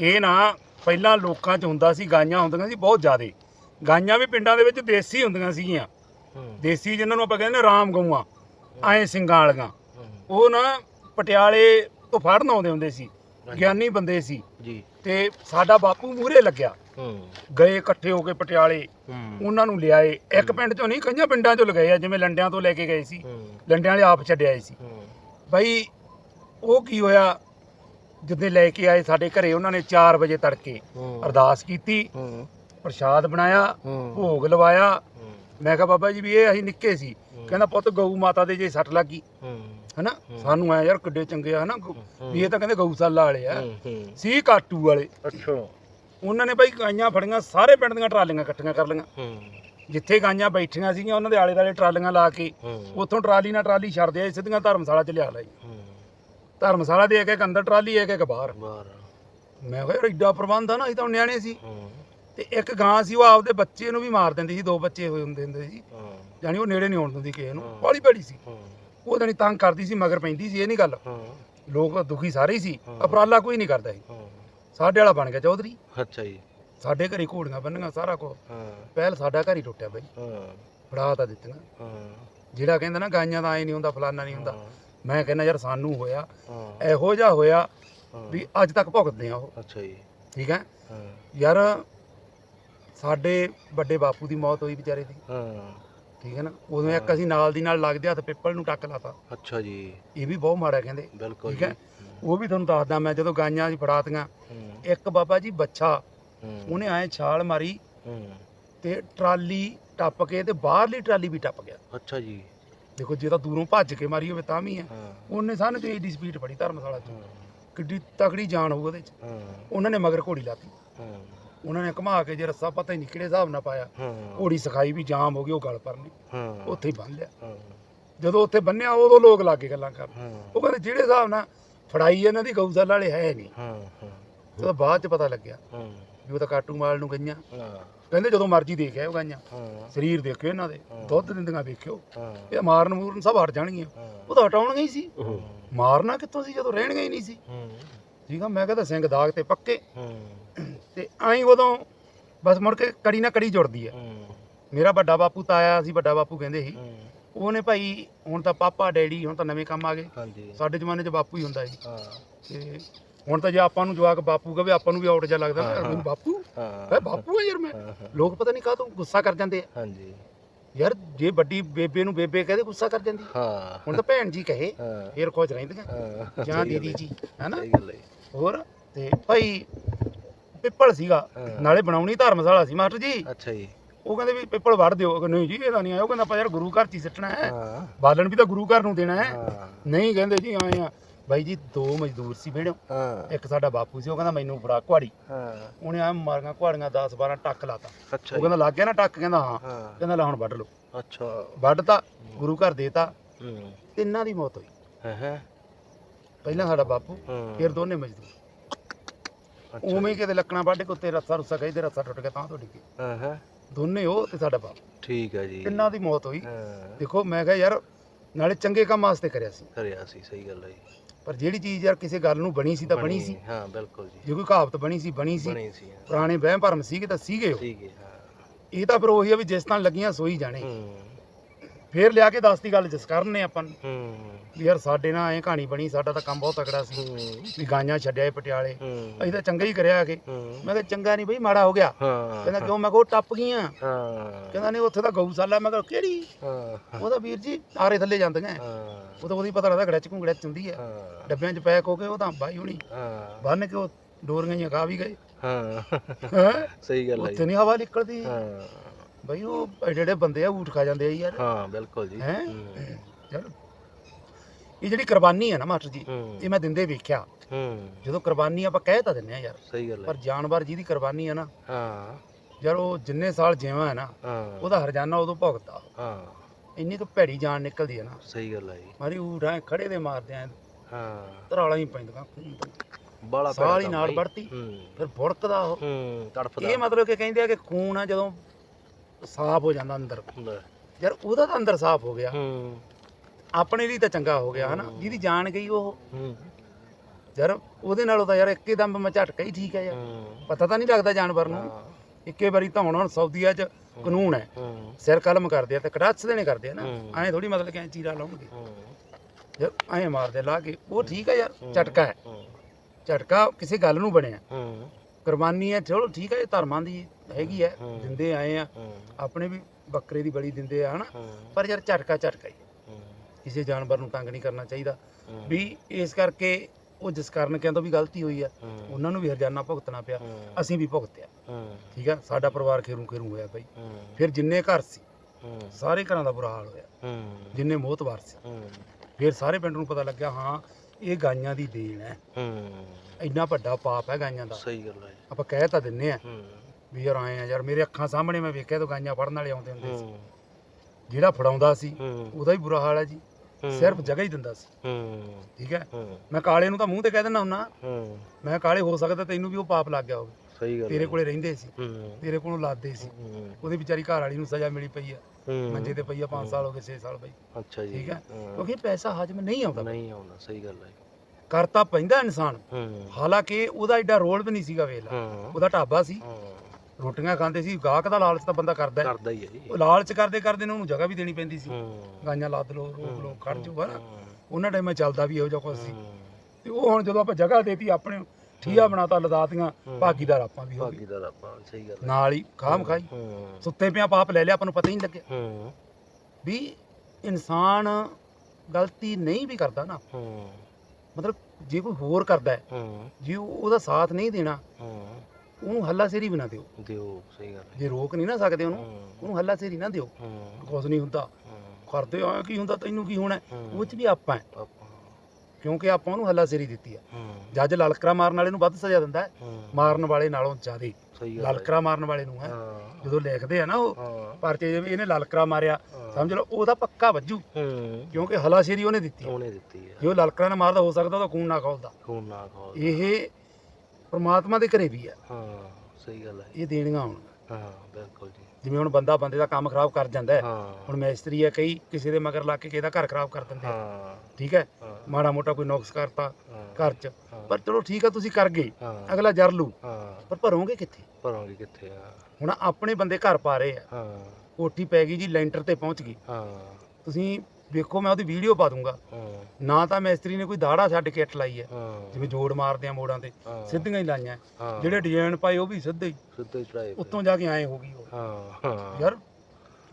ਇਹ ਨਾ ਪਹਿਲਾਂ ਲੋਕਾਂ 'ਚ ਹੁੰਦਾ ਸੀ ਗਾਈਆਂ ਹੁੰਦੀਆਂ ਸੀ ਬਹੁਤ ਜ਼ਿਆਦੇ। ਗਾਈਆਂ ਵੀ ਪਿੰਡਾਂ ਦੇ ਵਿੱਚ ਦੇਸੀ ਹੁੰਦੀਆਂ ਸੀਗੀਆਂ। ਦੇਸੀ ਜਿਨ੍ਹਾਂ ਨੂੰ ਆਪਾਂ ਕਹਿੰਦੇ ਨੇ ਰਾਮ ਗਊਆਂ ਐ ਸਿੰਘਾਂ ਵਾਲੀਆਂ। ਉਹ ਨਾ ਪਟਿਆਲੇ ਤੋਂ ਫੜਨ ਆਉਂਦੇ ਹੁੰਦੇ ਸੀ ਗਿਆਨੀ ਬੰਦੇ ਸੀ। ਜੀ। ਤੇ ਸਾਡਾ ਬਾਪੂ ਮੂਹਰੇ ਲੱਗਿਆ। ਗਏ ਇਕੱਠੇ ਹੋ ਕੇ ਪਟਿਆਲੇ। ਉਹਨਾਂ ਨੂੰ ਲਿਆਏ। ਇੱਕ ਪਿੰਡ ਚੋਂ ਨਹੀਂ ਕਈਆਂ ਪਿੰਡਾਂ ਚੋਂ ਲਗਾਏ ਆ ਜਿਵੇਂ ਲੰਡਿਆਂ ਤੋਂ ਲੈ ਕੇ ਗਏ ਸੀ। ਲੰਡਿਆਂ ਵਾਲੇ ਆਪ ਛੱਡਿਆ ਸੀ। ਬਈ ਉਹ ਕੀ ਹੋਇਆ? ਜਦੋਂ ਲੈ ਕੇ ਆਏ ਸਾਡੇ ਘਰੇ ਉਹਨਾਂ ਨੇ 4 ਵਜੇ ਤੜਕੇ ਅਰਦਾਸ ਕੀਤੀ ਪ੍ਰਸ਼ਾਦ ਬਣਾਇਆ ਭੋਗ ਲਵਾਇਆ। ਮੈਂ ਕਿਹਾ ਬਾਬਾ ਜੀ ਵੀ ਇਹ ਅਸੀਂ ਨਿੱਕੇ ਸੀ। ਕਹਿੰਦਾ ਪੁੱਤ ਗਊ ਮਾਤਾ ਦੇ ਜੇ ਸੱਟ ਲੱਗੀ। ਹਨਾ। ਸਾਨੂੰ ਐ ਯਾਰ ਕਿੱਡੇ ਚੰਗੇ ਆ ਹਨਾ। ਵੀ ਇਹ ਤਾਂ ਕਹਿੰਦੇ ਗਊਸ਼ਾਲਾ ਵਾਲੇ ਆ। ਸੀ ਕਾਟੂ ਵਾਲੇ। ਅੱਛਾ। ਉਹਨਾਂ ਨੇ ਬਾਈ ਗਾਈਆਂ ਫੜੀਆਂ ਸਾਰੇ ਪਿੰਡ ਦੀਆਂ ਟਰਾਲੀਆਂ ਇਕੱਠੀਆਂ ਕਰ ਲਈਆਂ। ਜਿੱਥੇ ਗਾਈਆਂ ਬੈਠੀਆਂ ਸੀਗੀਆਂ ਉਹਨਾਂ ਦੇ ਆਲੇ ਦਾਲੇ ਟਰਾਲੀਆਂ ਲਾ ਕੇ ਉੱਥੋਂ ਟਰਾਲੀ ਨਾਲ ਟਰਾਲੀ ਛੱਡਦੇ ਆਏ ਸਿੱਧੀਆਂ ਧਰਮਸ਼ਾਲਾ ਚ ਲਿਆ ਲਈ ਧਰਮਸ਼ਾਲਾ ਦੇ ਇੱਕ ਇੱਕ ਅੰਦਰ ਟਰਾਲੀ ਇੱਕ ਇੱਕ ਬਾਹਰ। ਬਾਹਰ। ਮੈਂ ਕਿਹਾ ਯਾਰ ਏਡਾ ਪ੍ਰਬੰਧ ਆ ਨਾ ਅਸੀਂ ਤਾਂ ਨਿਆਣੇ ਸੀ। ਤੇ ਇੱਕ ਗਾਂ ਸੀ ਉਹ ਆਪਦੇ ਬੱਚੇ ਨੂੰ ਵੀ ਮਾਰ ਦਿੰਦੀ ਸੀ ਦੋ ਬੱਚੇ ਹੋਏ ਹੁੰਦੇ ਹੁੰਦੇ ਸੀ। ਯਾਨੀ ਉਹ ਨੇੜੇ ਨਹੀਂ ਆਉਣ ਦਿੰਦੀ ਕਿਸੇ ਨੂੰ। ਬਾਲੀ ਭੈੜੀ ਸੀ। ਉਹ ਤਾਂ ਨਹੀਂ ਤੰਗ ਕਰਦੀ ਸੀ ਮਗਰ ਪੈਂਦੀ ਸੀ ਇਹ ਨਹੀਂ ਗੱਲ। ਲੋਕ ਦੁਖੀ ਸਾਰੇ ਹੀ। ਸੀ। ਅਪਰਾਲਾ ਕੋਈ ਨਹੀਂ ਕਰਦਾ ਸੀ। ਸਾਡੇ ਵਾਲਾ ਬਣ ਗਿਆ ਚੌਧਰੀ। ਅੱਛਾ ਜੀ। ਸਾਡੇ ਘਰੇ ਘੋੜੀਆਂ ਬੰਨੀਆਂ ਸਾਰਾ ਕੁਝ ਪਹਿਲ ਸਾਡਾ ਘਰ ਹੀ ਟੁੱਟਿਆ ਬਈ। ਹਾਂ। ਫੜਾ ਤਾਂ ਦਿੱਤੀਆਂ। ਹਾਂ। ਜਿਹੜਾ ਕਹਿੰਦਾ ਨਾ ਗਾਈਆਂ ਦਾ ਐ ਨਹੀਂ ਹੁੰਦਾ ਫਲਾਨਾ ਨਹੀਂ ਹੁੰਦਾ। ਮੈਂ ਕਹਿੰਦਾ ਯਾਰ ਸਾਨੂੰ ਹੋਇਆ। ਹਾਂ। ਇਹੋ ਜਿਹਾ ਹੋਇਆ ਵੀ ਅੱਜ ਤੱਕ ਭੁਗਤਦੇ ਆ ਉਹ। ਅੱਛਾ ਜੀ। ਠੀਕ ਹੈ? ਯਾਰ ਸਾਡੇ ਵੱਡੇ ਬਾਪੂ ਦੀ ਮੌਤ ਹੋਈ ਵਿਚਾਰੇ ਦੀ। ਹਾਂ। ਠੀਕ ਹੈ ਨਾ? ਉਦੋਂ ਇੱਕ ਅਸੀਂ ਨਾਲ ਦੀ ਨਾਲ ਲੱਗਦੇ ਹੱਥ ਪਿੱਪਲ ਨੂੰ ਟੱਕ ਲਾਤਾ। ਅੱਛਾ ਜੀ। ਇਹ ਵੀ ਬਹੁਤ ਮਾੜਾ ਕਹਿੰਦੇ। ਬਿਲਕੁਲ ਠੀਕ ਹੈ। ਉਹ ਵੀ ਤੁਹਾਨੂੰ ਦੱਸਦਾ ਮੈਂ ਜਦੋਂ ਗਾਈਆਂ ਦੀ ਫੜਾਤੀਆਂ ਇੱਕ ਬਾਬਾ ਜੀ ਬੱਚਾ ਉਹਨੇ ਐ ਛਾਲ ਮਾਰੀ ਤੇ ਟਰਾਲੀ ਟੱਪ ਕੇ ਤੇ ਬਾਹਰਲੀ ਟਰਾਲੀ ਵੀ ਟੱਪ ਗਿਆ। ਅੱਛਾ ਜੀ। ਦੇਖੋ ਜੇ ਤਾਂ ਦੂਰੋਂ ਭੱਜ ਕੇ ਮਾਰੀ ਹੋਵੇ ਤਾਂ ਵੀ ਹਾਂ। ਉਹਨੇ ਸਾਨੂੰ ਤੇ ਏਡੀ ਸਪੀਡ ਫੜੀ ਧਰਮਸ਼ਾਲਾ 'ਚ। ਕਿੱਡੀ ਤਕੜੀ ਜਾਨ ਹੋਊ ਉਹਦੇ 'ਚ। ਉਹਨਾਂ ਨੇ ਮਗਰ ਘੋੜੀ ਲਾਤੀ। ਉਹਨਾਂ ਨੇ ਘੁਮਾ ਕੇ ਜੇ ਰੱਸਾ ਪਤਾ ਹੀ ਨਹੀਂ ਕਿਹੜੇ ਹਿਸਾਬ ਨਾਲ ਪਾਇਆ। ਘੋੜੀ ਸਿਖਾਈ ਵੀ ਜਾਮ ਹੋ ਗਈ ਉਹ ਗਲ ਪਰਨੀ ਉੱਥੇ ਹੀ ਬੰਨ ਲਿਆ। ਜਦੋਂ ਉੱਥੇ ਬੰਨਿਆ ਉਦੋਂ ਲੋਕ ਲਾਗੇ ਗੱਲਾਂ ਕਰਨ। ਉਹ ਕਹਿੰਦੇ ਜਿਹੜੇ ਹਿਸਾਬ ਨਾਲ ਫੜਾਈ ਇਹਨਾਂ ਦੀ ਗਊਸ਼ਾਲਾ ਵਾਲੇ ਹੈ ਨਹੀਂ। ਹਾਂ। ਹਾਂ। ਬਾਅਦ ਚ ਪਤਾ ਲੱਗਿਆ ਵੀ ਉਹ ਤਾਂ ਕਾਟੂ ਮਾਲ ਨੂੰ ਗਈਆਂ। ਹਾਂ। ਕਹਿੰਦੇ ਜਦੋਂ ਮਰਜ਼ੀ ਦੇਖਿਆ ਉਹ ਗਾਈਆਂ। ਸਰੀਰ ਦੇਖਿਓ ਇਹਨਾਂ ਦੇ। ਦੁੱਧ ਦਿੰਦੀਆਂ ਵੇਖਿਓ। ਇਹ ਮਾਰਨ ਮੂਰਨ ਸਭ ਹਟ ਜਾਣਗੀਆਂ। ਉਹ ਤਾਂ ਹਟਾਉਣਗੀਆਂ ਹੀ ਸੀ। ਮਾਰਨਾ ਕਿੱਥੋਂ ਸੀ ਜਦੋਂ ਰਹਿਣਗੇ ਹੀ ਨਹੀਂ ਸੀ। ਠੀਕ ਆ ਮੈਂ ਕਹਿੰਦਾ ਸਿੰਘ ਦਾਗ ਤੇ ਪੱਕੇ। ਤੇ ਐਂ ਉਦੋਂ ਬਸ ਮੁੜ ਕੇ ਕੜੀ ਨਾਲ ਕੜੀ ਜੁੜਦੀ ਆ। ਹੂੰ। ਮੇਰਾ ਵੱਡਾ ਬਾਪੂ ਤਾਂ ਆਇਆ ਸੀ ਵੱਡਾ ਬਾਪੂ ਕਹਿੰਦੇ ਸੀ। ਉਹਨੇ ਭਾਈ ਹੁਣ ਤਾਂ ਪਾਪਾ ਡੈਡੀ ਹੁਣ ਤਾਂ ਨਵੇਂ ਕੰਮ ਆ ਗਏ। ਸਾਡੇ ਜ਼ਮਾਨੇ 'ਚ ਬਾਪੂ ਹੀ ਹੁੰਦਾ ਸੀ। ਤੇ ਹੁਣ ਤਾਂ ਜੇ ਆਪਾਂ ਨੂੰ ਜਵਾਕ ਬਾਪੂ ਕਹੇ ਆਪਾਂ ਨੂੰ ਵੀ ਆਊਟ ਜਾ ਲੱਗਦਾ। ਨਾ ਬਾਪੂ ਹਾਂ। ਹੈ ਬਾਪੂ ਹੈ ਯਾਰ ਮੈਂ। ਲੋਕ ਪਤਾ ਨਹੀਂ ਕਾਹਤੋਂ ਗੁੱਸਾ ਕਰ ਜਾਂਦੇ ਆ। ਹਾਂਜੀ। ਯਾਰ ਜੇ ਵੱਡੀ ਬੇਬੇ ਨੂੰ ਬੇਬੇ ਕਹਦੇ ਗੁੱਸਾ ਕਰ ਜਾਂਦੀ। ਹਾਂ। ਹੁਣ ਤਾਂ ਭੈਣ ਜੀ ਕਹੇ ਫੇਰ ਖੁਸ਼ ਰਹਿੰਦੀਆਂ। ਜਾਂ ਦੀਦੀ ਜੀ ਹੈਨਾ? ਹੋਰ ਤੇ ਭਾਈ ਪਿੱਪਲ ਸੀਗਾ। ਨਾਲੇ ਬਣਾਉਣੀ ਧਰਮਸ਼ਾਲਾ ਸੀ ਮਾਸਟਰ ਜੀ। ਅੱਛਾ ਜੀ। ਉਹ ਕਹਿੰਦੇ ਵੀ ਪਿੱਪਲ ਵੜ ਦਿਓ। ਨਹੀਂ ਜੀ ਇਹਦਾ ਨਹੀਂ ਆਇਆ। ਉਹ ਕਹਿੰਦਾ ਆਪਾਂ ਯਾਰ ਗੁਰੂ ਘਰ ਚ ਹੀ ਸਿੱਟਣਾ ਹੈ। ਬਾਲਣ ਵੀ ਤਾਂ ਗੁਰੂ ਘਰ ਨੂੰ ਦੇਣਾ ਹਾਂ। ਨਹੀਂ ਕਹਿੰਦੇ ਜੀ ਆਏ ਆ। ਬਾਈ ਜੀ ਦੋ ਮਜ਼ਦੂਰ ਸੀ ਭੇੜੋ ਹਾਂ। ਇੱਕ ਸਾਡਾ ਬਾਪੂ ਸੀ ਉਹ ਕਹਿੰਦਾ ਮੈਨੂੰ ਫੜਾ ਕੁਹਾੜੀ। ਹਾਂ। ਉਹਨੇ ਆ ਮਾਰੀਆਂ ਕੁਹਾੜੀਆਂ 10 12 ਟੱਕ ਲਾਤਾ। ਅੱਛਾ ਉਹ ਕਹਿੰਦਾ ਲੱਗ ਗਿਆ ਨਾ ਟੱਕ ਕਹਿੰਦਾ ਹਾਂ। ਕਹਿੰਦਾ ਲੈ ਹੁਣ ਵੱਢ ਲਓ। ਅੱਛਾ। ਵੱਢਤਾ ਗੁਰੂ ਘਰ ਦੇਤਾ। ਤਿੰਨਾਂ ਦੀ ਮੌਤ ਹੋਈ। ਹੈ ਹੈ। ਪਹਿਲਾਂ ਸਾਡਾ ਬਾਪੂ ਫਿਰ ਦੋਨੇ ਮਜ਼ਦੂਰ। ਉਵੇਂ ਕਿਤੇ ਲੱਕਣਾ ਵੱਢ ਕੇ ਉੱਤੇ ਰੱਸਾ ਰੁੱਸਾ ਕਹੀ ਤੇ ਰੱਸਾ ਟੁੱਟ ਗਿਆ ਤਾਂ ਤੋਂ ਡਿੱਗੇ ਹਾਂ ਹੈ। ਦੋਨੇ ਉਹ ਤੇ ਸਾਡਾ ਬਾਪ। ਠੀਕ ਹੈ ਜੀ। ਤਿੰਨਾਂ ਦੀ ਮੌਤ ਹੋਈ। ਦੇਖੋ ਮੈਂ ਕਿਹਾ ਯਾਰ ਨਾਲੇ ਚੰਗੇ ਕੰਮ ਵਾਸਤੇ ਕਰਿਆ ਸੀ। ਕਰਿਆ ਸੀ ਸਹੀ ਗੱਲ ਹੈ ਜੀ। ਪਰ ਜਿਹੜੀ ਚੀਜ਼ ਯਾਰ ਕਿਸੇ ਗੱਲ ਨੂੰ ਬਣੀ ਸੀ ਤਾਂ ਬਣੀ ਸੀ। ਹਾਂ ਬਿਲਕੁਲ ਜੀ। ਜੇ ਕੋਈ ਕਹਾਵਤ ਬਣੀ ਸੀ ਬਣੀ ਸੀ। ਬਣੀ ਸੀ ਹਾਂ। ਪੁਰਾਣੇ ਵਹਿਮ ਭਰਮ ਸੀਗੇ ਤਾਂ ਸੀਗੇ ਉਹ। ਠੀਕ ਹੈ ਹਾਂ। ਇਹ ਤਾਂ ਫਿਰ ਉਹੀ ਆ ਵੀ ਜਿਸ ਤਰ੍ਹਾਂ ਲੱਗੀਆਂ ਸੋਈ ਜਾਣੇ। ਹੂੰ। ਫੇਰ ਲਿਆ ਕੇ ਦੱਸਦੀ ਗੱਲ ਜਿਸ ਕਰਨ ਨੇ ਆਪਾਂ ਨੂੰ। ਹੂੰ। ਵੀ ਯਾਰ ਸਾਡੇ ਨਾਲ ਐ ਕਹਾਣੀ ਬਣੀ ਸਾਡਾ ਤਾਂ ਕੰਮ ਬਹੁਤ ਤਕੜਾ ਸੀ। ਹੂੰ। ਵੀ ਗਾਈਆਂ ਛੱਡਿਆ ਏ ਪਟਿਆਲੇ। ਹੂੰ। ਅਸੀਂ ਤਾਂ ਚੰਗਾ ਹੀ ਕਰਿਆ ਕਿ। ਹੂੰ। ਮੈਂ ਕਿਹਾ ਚੰਗਾ ਨਹੀਂ ਬਈ ਮਾੜਾ ਹੋ ਗਿਆ। ਹਾਂ। ਕਹਿੰਦਾ ਕਿਉਂ? ਮੈਂ ਕਿਹਾ ਉਹ ਟੱਪ ਗਈਆਂ। ਹਾਂ। ਕਹਿੰਦਾ ਨਹੀਂ ਉੱਥੇ ਤਾਂ ਗਊਸ਼ਾਲਾ। ਮੈਂ ਕਿਹਾ ਕਿਹੜੀ? ਹਾਂ। ਉਹਦਾ ਵੀਰ ਜੀ ਆਰੇ ਥੱਲੇ ਜਾਂਦੀਆਂ। ਹਾਂ। ਉਹ ਤਾਂ ਉਹਦੀ ਪਤਾ ਲੱਗਦਾ ਗੜਚ ਨੂੰ ਗੜਚ ਹੁੰਦੀ ਹੈ ਹਾਂ। ਡੱਬਿਆਂ 'ਚ ਪੈਕ ਹੋ ਕੇ ਉਹ ਤਾਂ ਬਾਈ ਹੁਣੀ। ਹਾਂ। ਬੰਨ ਕੇ ਉਹ ਡੋਰੀਆਂ ਜਿਹੀਆਂ ਖਾ ਵੀ ਗਏ। ਹਾਂ। ਹੈਂ? ਸਹੀ ਗੱਲ ਹੈ ਉੱਥੇ। ਨਹੀਂ ਹਵਾ ਨਿਕਲਦੀ। ਹਾਂ। ਬਈ ਉਹ ਐਡੇ ਐਡੇ ਬੰਦੇ ਆ ਊਠ ਖਾ ਜਾਂਦੇ ਆ ਯਾਰ। ਹਾਂ ਬਿਲਕੁਲ ਜੀ। ਹੈਂ? ਯਾਰ ਇਹ ਜਿਹੜੀ ਕੁਰਬਾਨੀ ਹੈ ਨਾ ਮਾਸਟਰ ਜੀ ਇਹ ਮੈਂ ਦਿੰਦੇ ਵੇਖਿਆ। ਹੂੰ। ਜਦੋਂ ਕੁਰਬਾਨੀ ਆਪਾਂ ਕਹਿ ਤਾਂ ਦਿੰਦੇ ਆ ਯਾਰ। ਸਹੀ ਗੱਲ ਹੈ। ਪਰ ਜਾਨਵਰ ਜਿਹਦੀ ਕੁਰਬਾਨੀ ਹੈ ਨਾ। ਹਾਂ। ਯਾਰ ਉਹ ਜਿੰਨੇ ਸਾਲ ਜਿਵੇਂ ਹੈ ਨਾ ਹਾਂ। ਉਹਦਾ ਹਰਜਾਨਾ ਉਦੋਂ ਭੁਗਤਦਾ। ਹਾਂ। ਇੰਨੀ ਕੁ ਭੈੜੀ ਜਾਨ ਨਿਕਲਦੀ ਹੈ ਨਾ। ਸਹੀ ਗੱਲ ਹੈ ਜੀ। ਮਾਰੀ ਊਠਾਂ ਖੜੇ ਦੇ ਮਾਰਦੇ ਆ ਹਾਂ। ਧਰਾਲਾਂ ਹੀ ਪੈਂਦੀਆਂ। ਖੂਨ ਪੈਂਦਾ। ਬਾਲਾ ਸਾਲ ਹੀ ਨਾਲ ਵੜਤੀ ਹੂੰ। ਫਿਰ ਬੁੜਕਦਾ ਉਹ। ਹੂੰ ਤੜਫਦਾ। ਇਹ ਮਤਲਬ ਕਿ ਕਹਿੰਦੇ ਆ ਕਿ ਖੂਨ ਆ ਜਦੋਂ ਸਾਫ਼ ਹੋ ਜਾਂਦਾ ਅੰਦਰ। ਯਾਰ ਉਹਦਾ ਤਾਂ ਅੰਦਰ ਸਾਫ਼ ਹੋ ਗਿਆ। ਹੂੰ। ਆਪਣੇ ਲਈ ਤਾਂ ਚੰਗਾ ਹੋ ਗਿਆ ਹਨਾ? ਜਿਹਦੀ ਜਾਨ ਗਈ ਉਹ। ਹੂੰ। ਯਾਰ ਉਹਦੇ ਨਾਲੋਂ ਤਾਂ ਯਾਰ ਇੱਕੇ ਦਮ ਮੈਂ ਝਟਕਾ ਹੀ ਠੀਕ ਹੈ ਯਾਰ। ਹੂੰ। ਪਤਾ ਤਾਂ ਨਹੀਂ ਲੱਗਦਾ ਜਾਨਵਰ ਨੂੰ। ਹਾਂ। ਇੱਕੇ ਵਾਰੀ ਤਾਂ ਹੁਣ ਹੁਣ ਸਾਊਦੀਆ 'ਚ ਕਾਨੂੰਨ ਹੈ। ਹੂੰ। ਸਿਰ ਕਲਮ ਕਰਦੇ ਆ ਤੇ ਕੜਾਚ ਦੇ ਨੇ ਕਰਦੇ ਆ ਨਾ। ਹੂੰ। ਐਂ ਥੋੜੀ ਮਤਲਬ ਕਿ ਐਂ ਚੀਰਾ ਲਾਉਣਗੇ। ਹੂੰ। ਯਾਰ ਐਂ ਮਾਰਦੇ ਲਾ ਕੇ ਉਹ ਠੀਕ ਹੈ ਯਾਰ ਝਟਕਾ ਹੈ। ਹੂੰ। ਝਟਕਾ ਕਿਸੇ ਗੱਲ ਨੂੰ ਬਣਿਆ। ਹੂੰ। ਕੁਰਬਾਨੀ ਹੈ ਚਲੋ ਠੀਕ ਹੈ ਇਹ ਧਰਮਾਂ ਦੀ ਹੈਗੀ ਹੈ। ਦਿੰਦੇ ਆਏ ਆ। ਆਪਣੇ ਵੀ ਬੱਕਰੇ ਦੀ ਬਲੀ ਦਿੰਦੇ ਆ ਹਨਾ? ਪਰ ਯਾਰ ਝਟਕਾ ਝਟਕਾ ਹੀ। ਕਿਸੇ ਜਾਨਵਰ ਨੂੰ ਤੰਗ ਨਹੀਂ ਕਰਨਾ ਚਾਹੀਦਾ। ਵੀ ਇਸ ਕਰਕੇ ਉਹ ਜਿਸ ਕਾਰਨ ਕਹਿੰਦਾ ਵੀ ਗਲਤੀ ਹੋਈ ਆ। ਉਹਨਾਂ ਨੂੰ ਵੀ ਹਰਜਾਨਾ ਭੁਗਤਣਾ ਪਿਆ। ਅਸੀਂ ਵੀ ਭੁਗਤਿਆ। ਠੀਕ ਆ? ਸਾਡਾ ਪਰਿਵਾਰ ਖੇਰੂ ਖੇਰੂ ਹੋਇਆ ਬਈ। ਫਿਰ ਜਿੰਨੇ ਘਰ ਸੀ ਸਾਰੇ ਘਰਾਂ ਦਾ ਬੁਰਾ ਹਾਲ ਹੋਇਆ। ਜਿੰਨੇ ਮੋਹਤਵਾਰ ਸੀ। ਫਿਰ ਸਾਰੇ ਪਿੰਡ ਨੂੰ ਪਤਾ ਲੱਗਿਆ ਹਾਂ ਇਹ ਗਾਈਆਂ ਦੀ ਦੇਣ ਹੈ। ਹੂੰ। ਇੰਨਾ ਵੱਡਾ ਪਾਪ ਹੈ ਗਾਈਆਂ ਦਾ। ਸਹੀ ਗੱਲ ਹੈ। ਆਪਾਂ ਕਹਿ ਤਾਂ ਦਿੰਨੇ ਆ। ਵੀ ਯਾਰ ਆਏ ਆ ਯਾਰ ਮੇਰੇ ਅੱਖਾਂ ਸਾਹਮਣੇ ਮੈਂ ਵੇਖਿਆ ਤਾਂ ਗਾਈਆਂ ਫੜਨ ਵਾਲੇ ਆਉਂਦੇ ਹੁੰਦੇ ਸੀ। ਜਿਹੜਾ ਫੜਾਉਂਦਾ ਸੀ ਉਹਦਾ ਹੀ ਬੁਰਾ ਹਾਲ ਹੈ ਜੀ। ਸਿਰਫ ਜਗ੍ਹਾ ਹੀ ਦਿੰਦਾ ਸੀ। ਠੀਕ ਹੈ? ਮੈਂ ਕਾਲੇ ਨੂੰ ਤਾਂ ਮੂੰਹ ਤੇ ਕਹਿ ਦਿੰਦਾ ਹੁੰਨਾ ਮੈਂ ਕਾਲੇ ਹੋ ਸਕਦਾ ਤੈਨੂੰ ਵੀ ਉਹ ਪਾਪ ਲੱਗ ਗਿਆ ਹੋਵੇ। ਸਹੀ ਗੱਲ ਤੇਰੇ। ਕੋਲੇ ਰਹਿੰਦੇ ਸੀ। ਤੇਰੇ ਕੋਲੋਂ ਲਾਦੇ ਸੀ। ਉਹਦੀ ਵਿਚਾਰੀ ਘਰ ਵਾਲੀ ਨੂੰ ਸਜ਼ਾ ਮਿਲੀ ਪਈ ਆ। ਮੰਜੇ ਤੇ ਪਈ ਆ 5 ਸਾਲ ਹੋ ਗਏ 6 ਸਾਲ ਬਈ। ਅੱਛਾ ਜੀ। ਠੀਕ ਹੈ। ਕਿਉਂਕਿ ਪੈਸਾ ਹਜਮ ਨਹੀਂ ਆਉਂਦਾ। ਨਹੀਂ ਆਉਂਦਾ ਸਹੀ ਗੱਲ ਹੈ। ਕਰਤਾ ਪੈਂਦਾ ਇਨਸਾਨ। ਹਾਲਾਂਕਿ ਉਹਦਾ ਐਡਾ ਰੋਲ ਵੀ ਨਹੀਂ ਸੀਗਾ ਵੇਖ ਲਾ। ਹੂੰ। ਉਹਦਾ ਢਾਬਾ ਸੀ। ਰੋਟੀਆਂ ਖਾਂਦੇ ਸੀ ਗਾਹਕ ਦਾ ਲਾਲਚ ਤਾਂ ਬੰਦਾ ਕਰਦਾ ਹੈ। ਕਰਦਾ ਹੀ ਹੈ ਜੀ। ਉਹ ਲਾਲਚ ਕਰਦੇ ਕਰਦੇ ਨੇ ਉਹਨੂੰ ਜਗ੍ਹਾ ਵੀ ਦੇਣੀ ਪੈਂਦੀ ਸੀ। ਹੂੰ। ਗਾਈਆਂ ਲੱਦ ਲੋ ਰੋਕ ਲੋ ਖੜ ਹਨਾ। ਹੂੰ। ਉਹਨਾਂ ਟਾਈਮਾਂ ਚੱਲਦਾ ਵੀ ਇਹੋ ਜਿਹਾ ਕੁਝ ਸੀ। ਤੇ ਉਹ ਹੁਣ ਜਦੋਂ ਆਪਾਂ ਜਗ੍ਹਾ ਦੇਤੀ ਆਪਣੇ ਠੀਆ ਬਣਾਤਾ ਲਦਾਤੀਆਂ ਭਾਗੀਦਾਰ ਆਪਾਂ ਵੀ ਹੋ ਗਏ। ਭਾਗੀਦਾਰ ਆਪਾਂ ਸਹੀ ਗੱਲ ਹੈ। ਨਾਲ ਹੀ ਖਾਮ ਖਾਈ। ਹੂੰ। ਸੁੱਤੇ ਪਿਆ ਪਾਪ ਲੈ ਲਿਆ ਆਪਾਂ ਨੂੰ ਪਤਾ ਹੀ ਨਹੀਂ ਲੱਗਿਆ। ਹੂੰ। ਵੀ ਇਨਸਾਨ ਗਲਤੀ ਨਹੀਂ ਵੀ ਕਰਦਾ ਨਾ। ਹੂੰ। ਮਤਲਬ ਜੇ ਕੋਈ ਹੋਰ ਕਰਦਾ ਹੈ ਹੂੰ। ਜੇ ਉਹ- ਉਹਦਾ ਸਾਥ ਨਹੀਂ ਦੇਣਾ ਹੂੰ। ਉਹਨੂੰ ਹੱਲਾ ਸੇਰੀ ਵੀ ਨਾ ਦਿਓ। ਦਿਓ ਸਹੀ ਗੱਲ ਜੇ ਰੋਕ ਨਹੀਂ ਨਾ ਸਕਦੇ ਉਹਨੂੰ ਉਹਨੂੰ ਹੱਲਾ ਸੇਰੀ ਨਾ ਦਿਓ। ਹੂੰ। ਕੁਝ ਨਹੀਂ ਹੁੰਦਾ। ਕਰਦੇ ਆ ਕੀ ਹੁੰਦਾ ਤੈਨੂੰ ਕੀ ਹੋਣਾ। ਉਹ ਚ ਵੀ ਆਪਾਂ ਹੈ। ਕਿਉਂਕਿ ਆਪਾਂ ਉਹਨੂੰ ਹੱਲਾ ਸੇਰੀ ਦਿੱਤੀ ਆ ਜੱਜ ਲਲਕਰਾ ਮਾਰਨ ਵਾਲੇ ਨੂੰ ਵੱਧ ਸਜ਼ਾ ਦਿੰਦਾ ਹੈ। ਮਾਰਨ ਵਾਲੇ ਨਾਲੋਂ ਜ਼ਿਆਦੇ। ਸਹੀ ਗੱਲ ਹੈ। ਲਲਕਰਾ ਮਾਰਨ ਵਾਲੇ ਨੂੰ ਹੈ। ਜਦੋਂ ਲਿਖਦੇ ਆ ਨਾ ਉਹ ਪਰਚੇ ਜਿਵੇਂ ਇਹਨੇ ਲਲਕਰਾ ਮਾਰਿਆ। ਸਮਝ ਲਓ ਉਹਦਾ ਪੱਕਾ ਵੱਜੂ। ਕਿਉਂਕਿ ਹੱਲਾ ਸੇਰੀ ਉਹਨੇ ਦਿੱਤੀ। ਉਹਨੇ ਦਿੱਤੀ ਹੈ। ਜੇ ਉਹ ਲਲਕਰਾ ਨਾ ਮਾਰਦਾ ਹੋ ਸਕਦਾ ਉਹਦਾ ਖੂਨ ਨਾ ਖੋਲਦਾ। ਖੂਨ ਨਾ ਖਾਓ ਇਹ ਪ੍ਰਮਾਤਮਾ ਦੇ ਘਰੇ ਵੀ ਆ। ਹਾਂ ਸਹੀ ਗੱਲ ਹੈ ਇਹ ਦੇਣੀਆਂ ਹੁਣ। ਹਾਂ ਬਿਲਕੁਲ ਜੀ। ਜਿਵੇਂ ਹੁਣ ਬੰਦਾ ਬੰਦੇ ਦਾ ਕੰਮ ਖਰਾਬ ਕਰ ਜਾਂਦਾ ਹੈ। ਹਾਂ। ਹੁਣ ਮੈਸਤਰੀ ਹੈ ਕਈ ਕਿਸੇ ਦੇ ਮਗਰ ਲੱਗ ਕੇ ਕਿਸੇ ਦਾ ਘਰ ਖਰਾਬ ਕਰ ਦਿੰਦੇ ਆ। ਹਾਂ। ਠੀਕ ਹੈ? ਮਾੜਾ ਮੋਟਾ ਕੋਈ ਨੁਕਸ ਕਰਤਾ ਘਰ 'ਚ। ਪਰ ਚਲੋ ਠੀਕ ਆ ਤੁਸੀਂ ਕਰ ਗਏ। ਹਾਂ। ਅਗਲਾ ਜਰ ਲੂ ਹਾਂ। ਪਰ ਭਰੋਗੇ ਕਿੱਥੇ? ਭਰੋਂਗੇ ਕਿੱਥੇ ਆ? ਹੁਣ ਆਪਣੇ ਬੰਦੇ ਘਰ ਪਾ ਰਹੇ ਆ। ਹਾਂ। ਕੋਠੀ ਪੈ ਗਈ ਜੀ ਲੈਂਟਰ ਤੇ ਪਹੁੰਚ ਗਈ ਹਾਂ। ਤੁਸੀਂ ਵੇਖੋ ਮੈਂ ਉਹਦੀ ਵੀਡੀਓ ਪਾ ਦੂੰਗਾ। ਨਾ ਤਾਂ ਮੈਸਤਰੀ ਨੇ ਕੋਈ ਦਾੜਾ ਛੱਡ ਕੇ ਇੱਟ ਲਾਈ ਹੈ। ਜਿਵੇਂ ਜੋੜ ਮਾਰਦੇ ਆ ਮੋੜਾਂ ਤੇ ਸਿੱਧੀਆਂ ਹੀ ਲਾਈਆਂ। ਜਿਹੜੇ ਡਿਜ਼ਾਈਨ ਪਾਏ ਉਹ ਵੀ ਸਿੱਧੇ ਹੀ। ਸਿੱਧੇ ਚੜਾਏ। ਉੱਤੋਂ ਜਾ ਕੇ ਆਏ ਹੋ ਗਈ ਉਹ। ਯਾਰ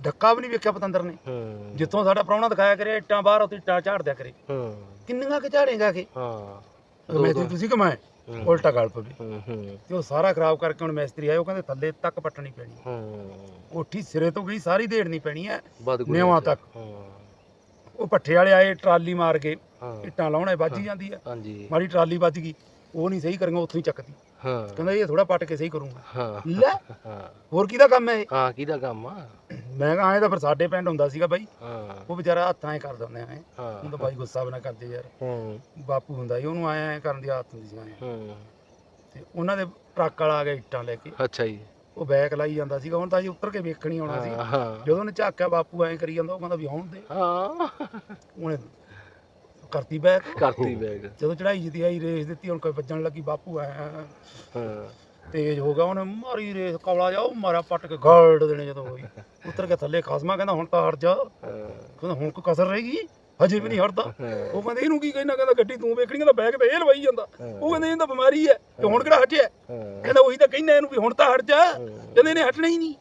ਡੱਕਾ ਵੀ ਨਹੀਂ ਵੇਖਿਆ ਪਤੰਦਰ ਨੇ। ਜਿੱਥੋਂ ਸਾਡਾ ਪ੍ਰਾਹੁਣਾ ਦਿਖਾਇਆ ਕਰੇ ਇੱਟਾਂ ਬਾਹਰ ਉੱਤੇ ਇੱਟਾਂ ਝਾੜ ਦਿਆ ਕਰੇ। ਹੂੰ। ਕਿੰਨੀਆਂ ਕਿ ਝਾੜੇਗਾ ਕਿ? ਹਾਂ। ਮੈਸਤਰੀ ਤੁਸੀਂ ਕਮਾਏ। ਉਲਟਾ ਗਲ ਪਵੇ। ਹੂੰ ਹੂੰ। ਤੇ ਉਹ ਸਾਰਾ ਖਰਾਬ ਕਰਕੇ ਹੁਣ ਮੈਸਤਰੀ ਆਏ ਉਹ ਕਹਿੰਦੇ ਥੱਲੇ ਤੱਕ ਪੱਟਣੀ ਪੈਣੀ ਹੈ। ਕੋਠੀ ਸਿਰੇ ਤੋਂ ਗਈ ਸਾਰੀ ਢੇੜਨੀ ਪੈਣੀ ਹੈ। ਨਿਆਵਾਂ ਤੱਕ। ਉਹ ਪੱਠੇ ਵਾਲੇ ਆਏ ਟਰਾਲੀ ਮਾਰ ਕੇ ਇੱਟਾਂ ਲਾਉਣੇ ਵੱਜ ਜਾਂਦੀ ਹੈ ਹਾਂਜੀ। ਮਾੜੀ ਟਰਾਲੀ ਵੱਜ ਗਈ ਉਹ ਨਹੀਂ ਸਹੀ ਕਰਾਂਗਾ ਉੱਥੋਂ ਹੀ ਚੱਕਦੀ। ਹਾਂ। ਕਹਿੰਦਾ ਇਹ ਥੋੜਾ ਪੱਟ ਕੇ ਸਹੀ ਕਰੂੰਗਾ। ਹਾਂ। ਲੈ ਹਾਂ। ਹੋਰ ਕਿਹਦਾ ਕੰਮ ਹੈ ਇਹ? ਹਾਂ ਕਿਹਦਾ ਕੰਮ ਆ? ਮੈਂ ਕਿਹਾ ਐਂ ਤਾਂ ਫਿਰ ਸਾਡੇ ਪਿੰਡ ਹੁੰਦਾ ਸੀਗਾ ਬਾਈ। ਹਾਂ। ਉਹ ਵਿਚਾਰਾ ਹੱਥਾਂ ਐ ਕਰਦਾ ਹੁੰਦਾ ਐ। ਹੁਣ ਤਾਂ ਬਾਈ ਗੁੱਸਾ ਨਾ ਕਰਦੇ ਯਾਰ। ਹੂੰ। ਬਾਪੂ ਹੁੰਦਾ ਸੀ ਉਹਨੂੰ ਐ ਕਰਨ ਦੀ ਆਦਤ ਹੁੰਦੀ ਸੀ ਐਂ। ਹੂੰ। ਤੇ ਉਹਨਾਂ ਦੇ ਟਰੱਕ ਵਾਲਾ ਆ ਗਿਆ ਇੱਟਾਂ ਲੈ ਕੇ। ਅੱਛਾ ਜੀ। ਉਹ ਬੈਕ ਲਾਈ ਜਾਂਦਾ ਸੀਗਾ ਹੁਣ ਤਾਂ ਜੀ ਉੱਤਰ ਕੇ ਵੇਖਣੀ ਆਉਣਾ ਸੀ ਹਾਂ ਜਦੋਂ ਉਹਨੇ ਝਾਕਿਆ ਬਾਪੂ ਐਂ ਕਰੀ ਜਾਂਦਾ ਉਹ ਕਹਿੰਦਾ ਵੀ ਆਉਣ ਦੇ। ਹਾਂ। ਉਹਨੇ ਕਰਤੀ ਬੈਕ। ਕਰਤੀ ਬੈਗ ਜਦੋਂ ਚੜਾਈ ਜਿੱਤੀ ਆਈ ਰੇਸ ਦਿੱਤੀ ਹੁਣ ਕੋਈ ਵੱਜਣ ਲੱਗੀ ਬਾਪੂ ਐ। ਹਾਂ। ਤੇਜ਼ ਹੋ ਗਿਆ ਉਹਨੇ ਮਾਰੀ ਰੇਸ ਕੌਲਾ ਜਾ ਉਹ ਮਾਰਿਆ ਪੱਟ ਕੇ ਗਾਲਡ ਦੇਣੇ ਜਦੋਂ ਹੋਈ। ਉੱਤਰ ਕੇ ਥੱਲੇ ਖਸਮਾ ਕਹਿੰਦਾ ਹੁਣ ਤਾਂ ਹਟ ਜਾ। ਕਹਿੰਦਾ ਹੁਣ ਕੋਈ ਕਸਰ ਰਹੇਗੀ ਹਜੇ ਵੀ ਨਹੀਂ ਹਟਦਾ। ਉਹ ਕਹਿੰਦੇ ਇਹਨੂੰ ਕੀ ਕਹਿਣਾ ਕਹਿੰਦਾ ਗੱਡੀ ਤੂੰ ਵੇਖਣੀ ਕਹਿੰਦਾ ਬੈਗ ਤੇ ਇਹ ਲਵਾਈ ਜਾਂਦਾ। ਉਹ ਕਹਿੰਦੇ ਇਹ ਤਾਂ ਬਿਮਾਰੀ ਹੈ। ਤੇ ਹੁਣ ਕਿਹੜਾ ਹਟਿਆ? ਕਹਿੰਦਾ ਉਹੀ ਤਾਂ ਕਹਿੰਦਾ ਇਹਨੂੰ ਵੀ ਹੁਣ ਤਾਂ ਹਟ ਜਾ। ਕਹਿੰਦੇ ਇਹਨੇ ਹਟਣਾ ਹੀ ਨਹੀਂ।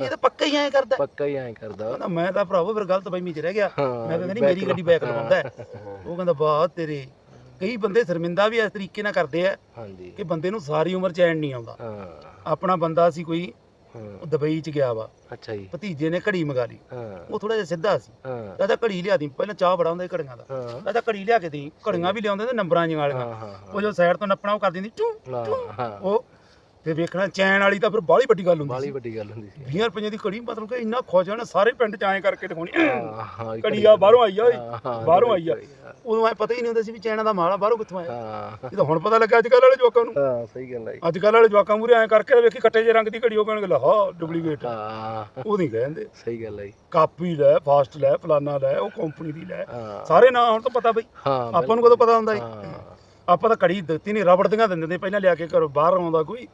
ਇਹ ਤਾਂ ਪੱਕਾ ਹੀ ਐਂ ਕਰਦਾ। ਪੱਕਾ ਹੀ ਐਂ ਕਰਦਾ। ਕਹਿੰਦਾ ਮੈਂ ਤਾਂ ਭਰਾਵੋ ਫਿਰ ਗਲਤ ਬੈਮੀ ਚ ਰਹਿ ਗਿਆ। ਮੈਂ ਕਹਿੰਦਾ ਨਹੀਂ ਮੇਰੀ ਗੱਡੀ ਬੈਕ ਲਵਾਉਂਦਾ। ਉਹ ਕਹਿੰਦਾ ਬਾਤ ਤੇਰੇ। ਕਈ ਬੰਦੇ ਸ਼ਰਮਿੰਦਾ ਵੀ ਇਸ ਤਰੀਕੇ ਨਾਲ ਕਰਦੇ ਆ ਹਾਂਜੀ। ਕਿ ਬੰਦੇ ਨੂੰ ਸਾਰੀ ਉਮਰ ਚੈਨ ਨਹੀਂ ਆਉਂਦਾ। ਆਪਣਾ ਬੰਦਾ ਸੀ ਕੋਈ ਉਹ ਦੁਬਈ ਚ ਗਿਆ ਵਾ। ਅੱਛਾ ਜੀ। ਭਤੀਜੇ ਨੇ ਘੜੀ ਮੰਗਾ ਲਈ। ਉਹ ਥੋੜਾ ਜਿਹਾ ਸਿੱਧਾ ਸੀ। ਹਾਂ। ਦਾਦਾ ਘੜੀ ਲਿਆ ਦੀ ਪਹਿਲਾਂ ਚਾਹ ਬੜਾ ਹੁੰਦਾ ਸੀ ਘੜੀਆਂ ਦਾ। ਦਾਦਾ ਘੜੀ ਲਿਆ ਕੇ ਦੀ ਘੜੀਆਂ ਵੀ ਲਿਆਉਂਦੇ ਤੇ ਨੰਬਰਾਂ ਜਿਹੀਆਂ ਵਾਲੀਆਂ। ਉਹ ਜੋ ਸਾਈਡ ਤੋਂ ਨੱਪਣਾ ਉਹ ਕਰ ਦਿੰਦੀ ਟੂ ਹਾਂ। ਉਹ ਤੇ ਵੇਖਣਾ ਚੈਨ ਵਾਲੀ ਤਾਂ ਫਿਰ ਬਾਹਲੀ ਵੱਡੀ ਗੱਲ ਹੁੰਦੀ ਬਾਲੀ ਵੱਡੀ ਗੱਲ ਹੁੰਦੀ ਸੀ। 20 ਰੁਪਏ ਦੀ ਘੜੀ ਮਤਲਬ ਕਿ ਇੰਨਾ ਖੁਸ਼ ਹੋਣਾ ਸਾਰੇ ਪਿੰਡ ਚ ਐਂ ਕਰਕੇ ਦਿਖਾਉਣੀ। ਹਾਂ ਹਾਂ ਘੜੀ ਆ ਬਾਹਰੋਂ ਆਈ ਆ ਓਏ। ਬਾਹਰੋਂ ਆਈ ਆ। ਉਦੋਂ ਐ ਪਤਾ ਹੀ ਨਹੀਂ ਹੁੰਦਾ ਸੀ ਵੀ ਚੈਨਾ ਦਾ ਮਾਲ ਆ ਬਾਹਰੋਂ ਕਿੱਥੋਂ ਆਇਆ। ਹਾਂ। ਇਹ ਤਾਂ ਹੁਣ ਪਤਾ ਲੱਗਾ ਅੱਜ ਕੱਲ੍ਹ ਵਾਲੇ ਜਵਾਕਾਂ ਨੂੰ। ਹਾਂ ਸਹੀ ਗੱਲ ਹੈ ਅੱਜ ਕੱਲ੍ਹ ਵਾਲੇ ਜਵਾਕਾਂ ਮੂਰੇ ਐਂ ਕਰਕੇ ਵੇਖੀ ਕੱਟੇ ਜੇ ਰੰਗ ਦੀ ਘੜੀ ਉਹ ਕਹਿਣਗੇ ਲਾ ਡੁਪਲੀਕੇਟ ਹਾਂ। ਉਹ ਨਹੀਂ ਕਹਿੰਦੇ। ਸਹੀ ਗੱਲ ਹੈ ਕਾਪੀ ਲੈ ਫਾਸਟ ਲੈ ਫਲਾਨਾ ਲੈ ਉਹ ਕੰਪਨੀ ਦੀ ਲੈ। ਸਾਰੇ ਨਾਂ ਹੁਣ ਤਾਂ ਪਤਾ ਬਈ। ਆਪਾਂ ਨੂੰ ਕਦੋਂ ਪਤਾ ਹੁੰਦਾ ਹਾਂ। ਆਪਾਂ ਤਾਂ ਘੜੀ ਦਿੱਤੀ ਨਹੀਂ ਰਬੜ ਦੀਆਂ ਦਿੰਦੇ ਪਹਿਲਾਂ ਲਿਆ ਕੇ ਘਰੋਂ ਬਾਹਰ ਆਉਂਦਾ ਕੋਈ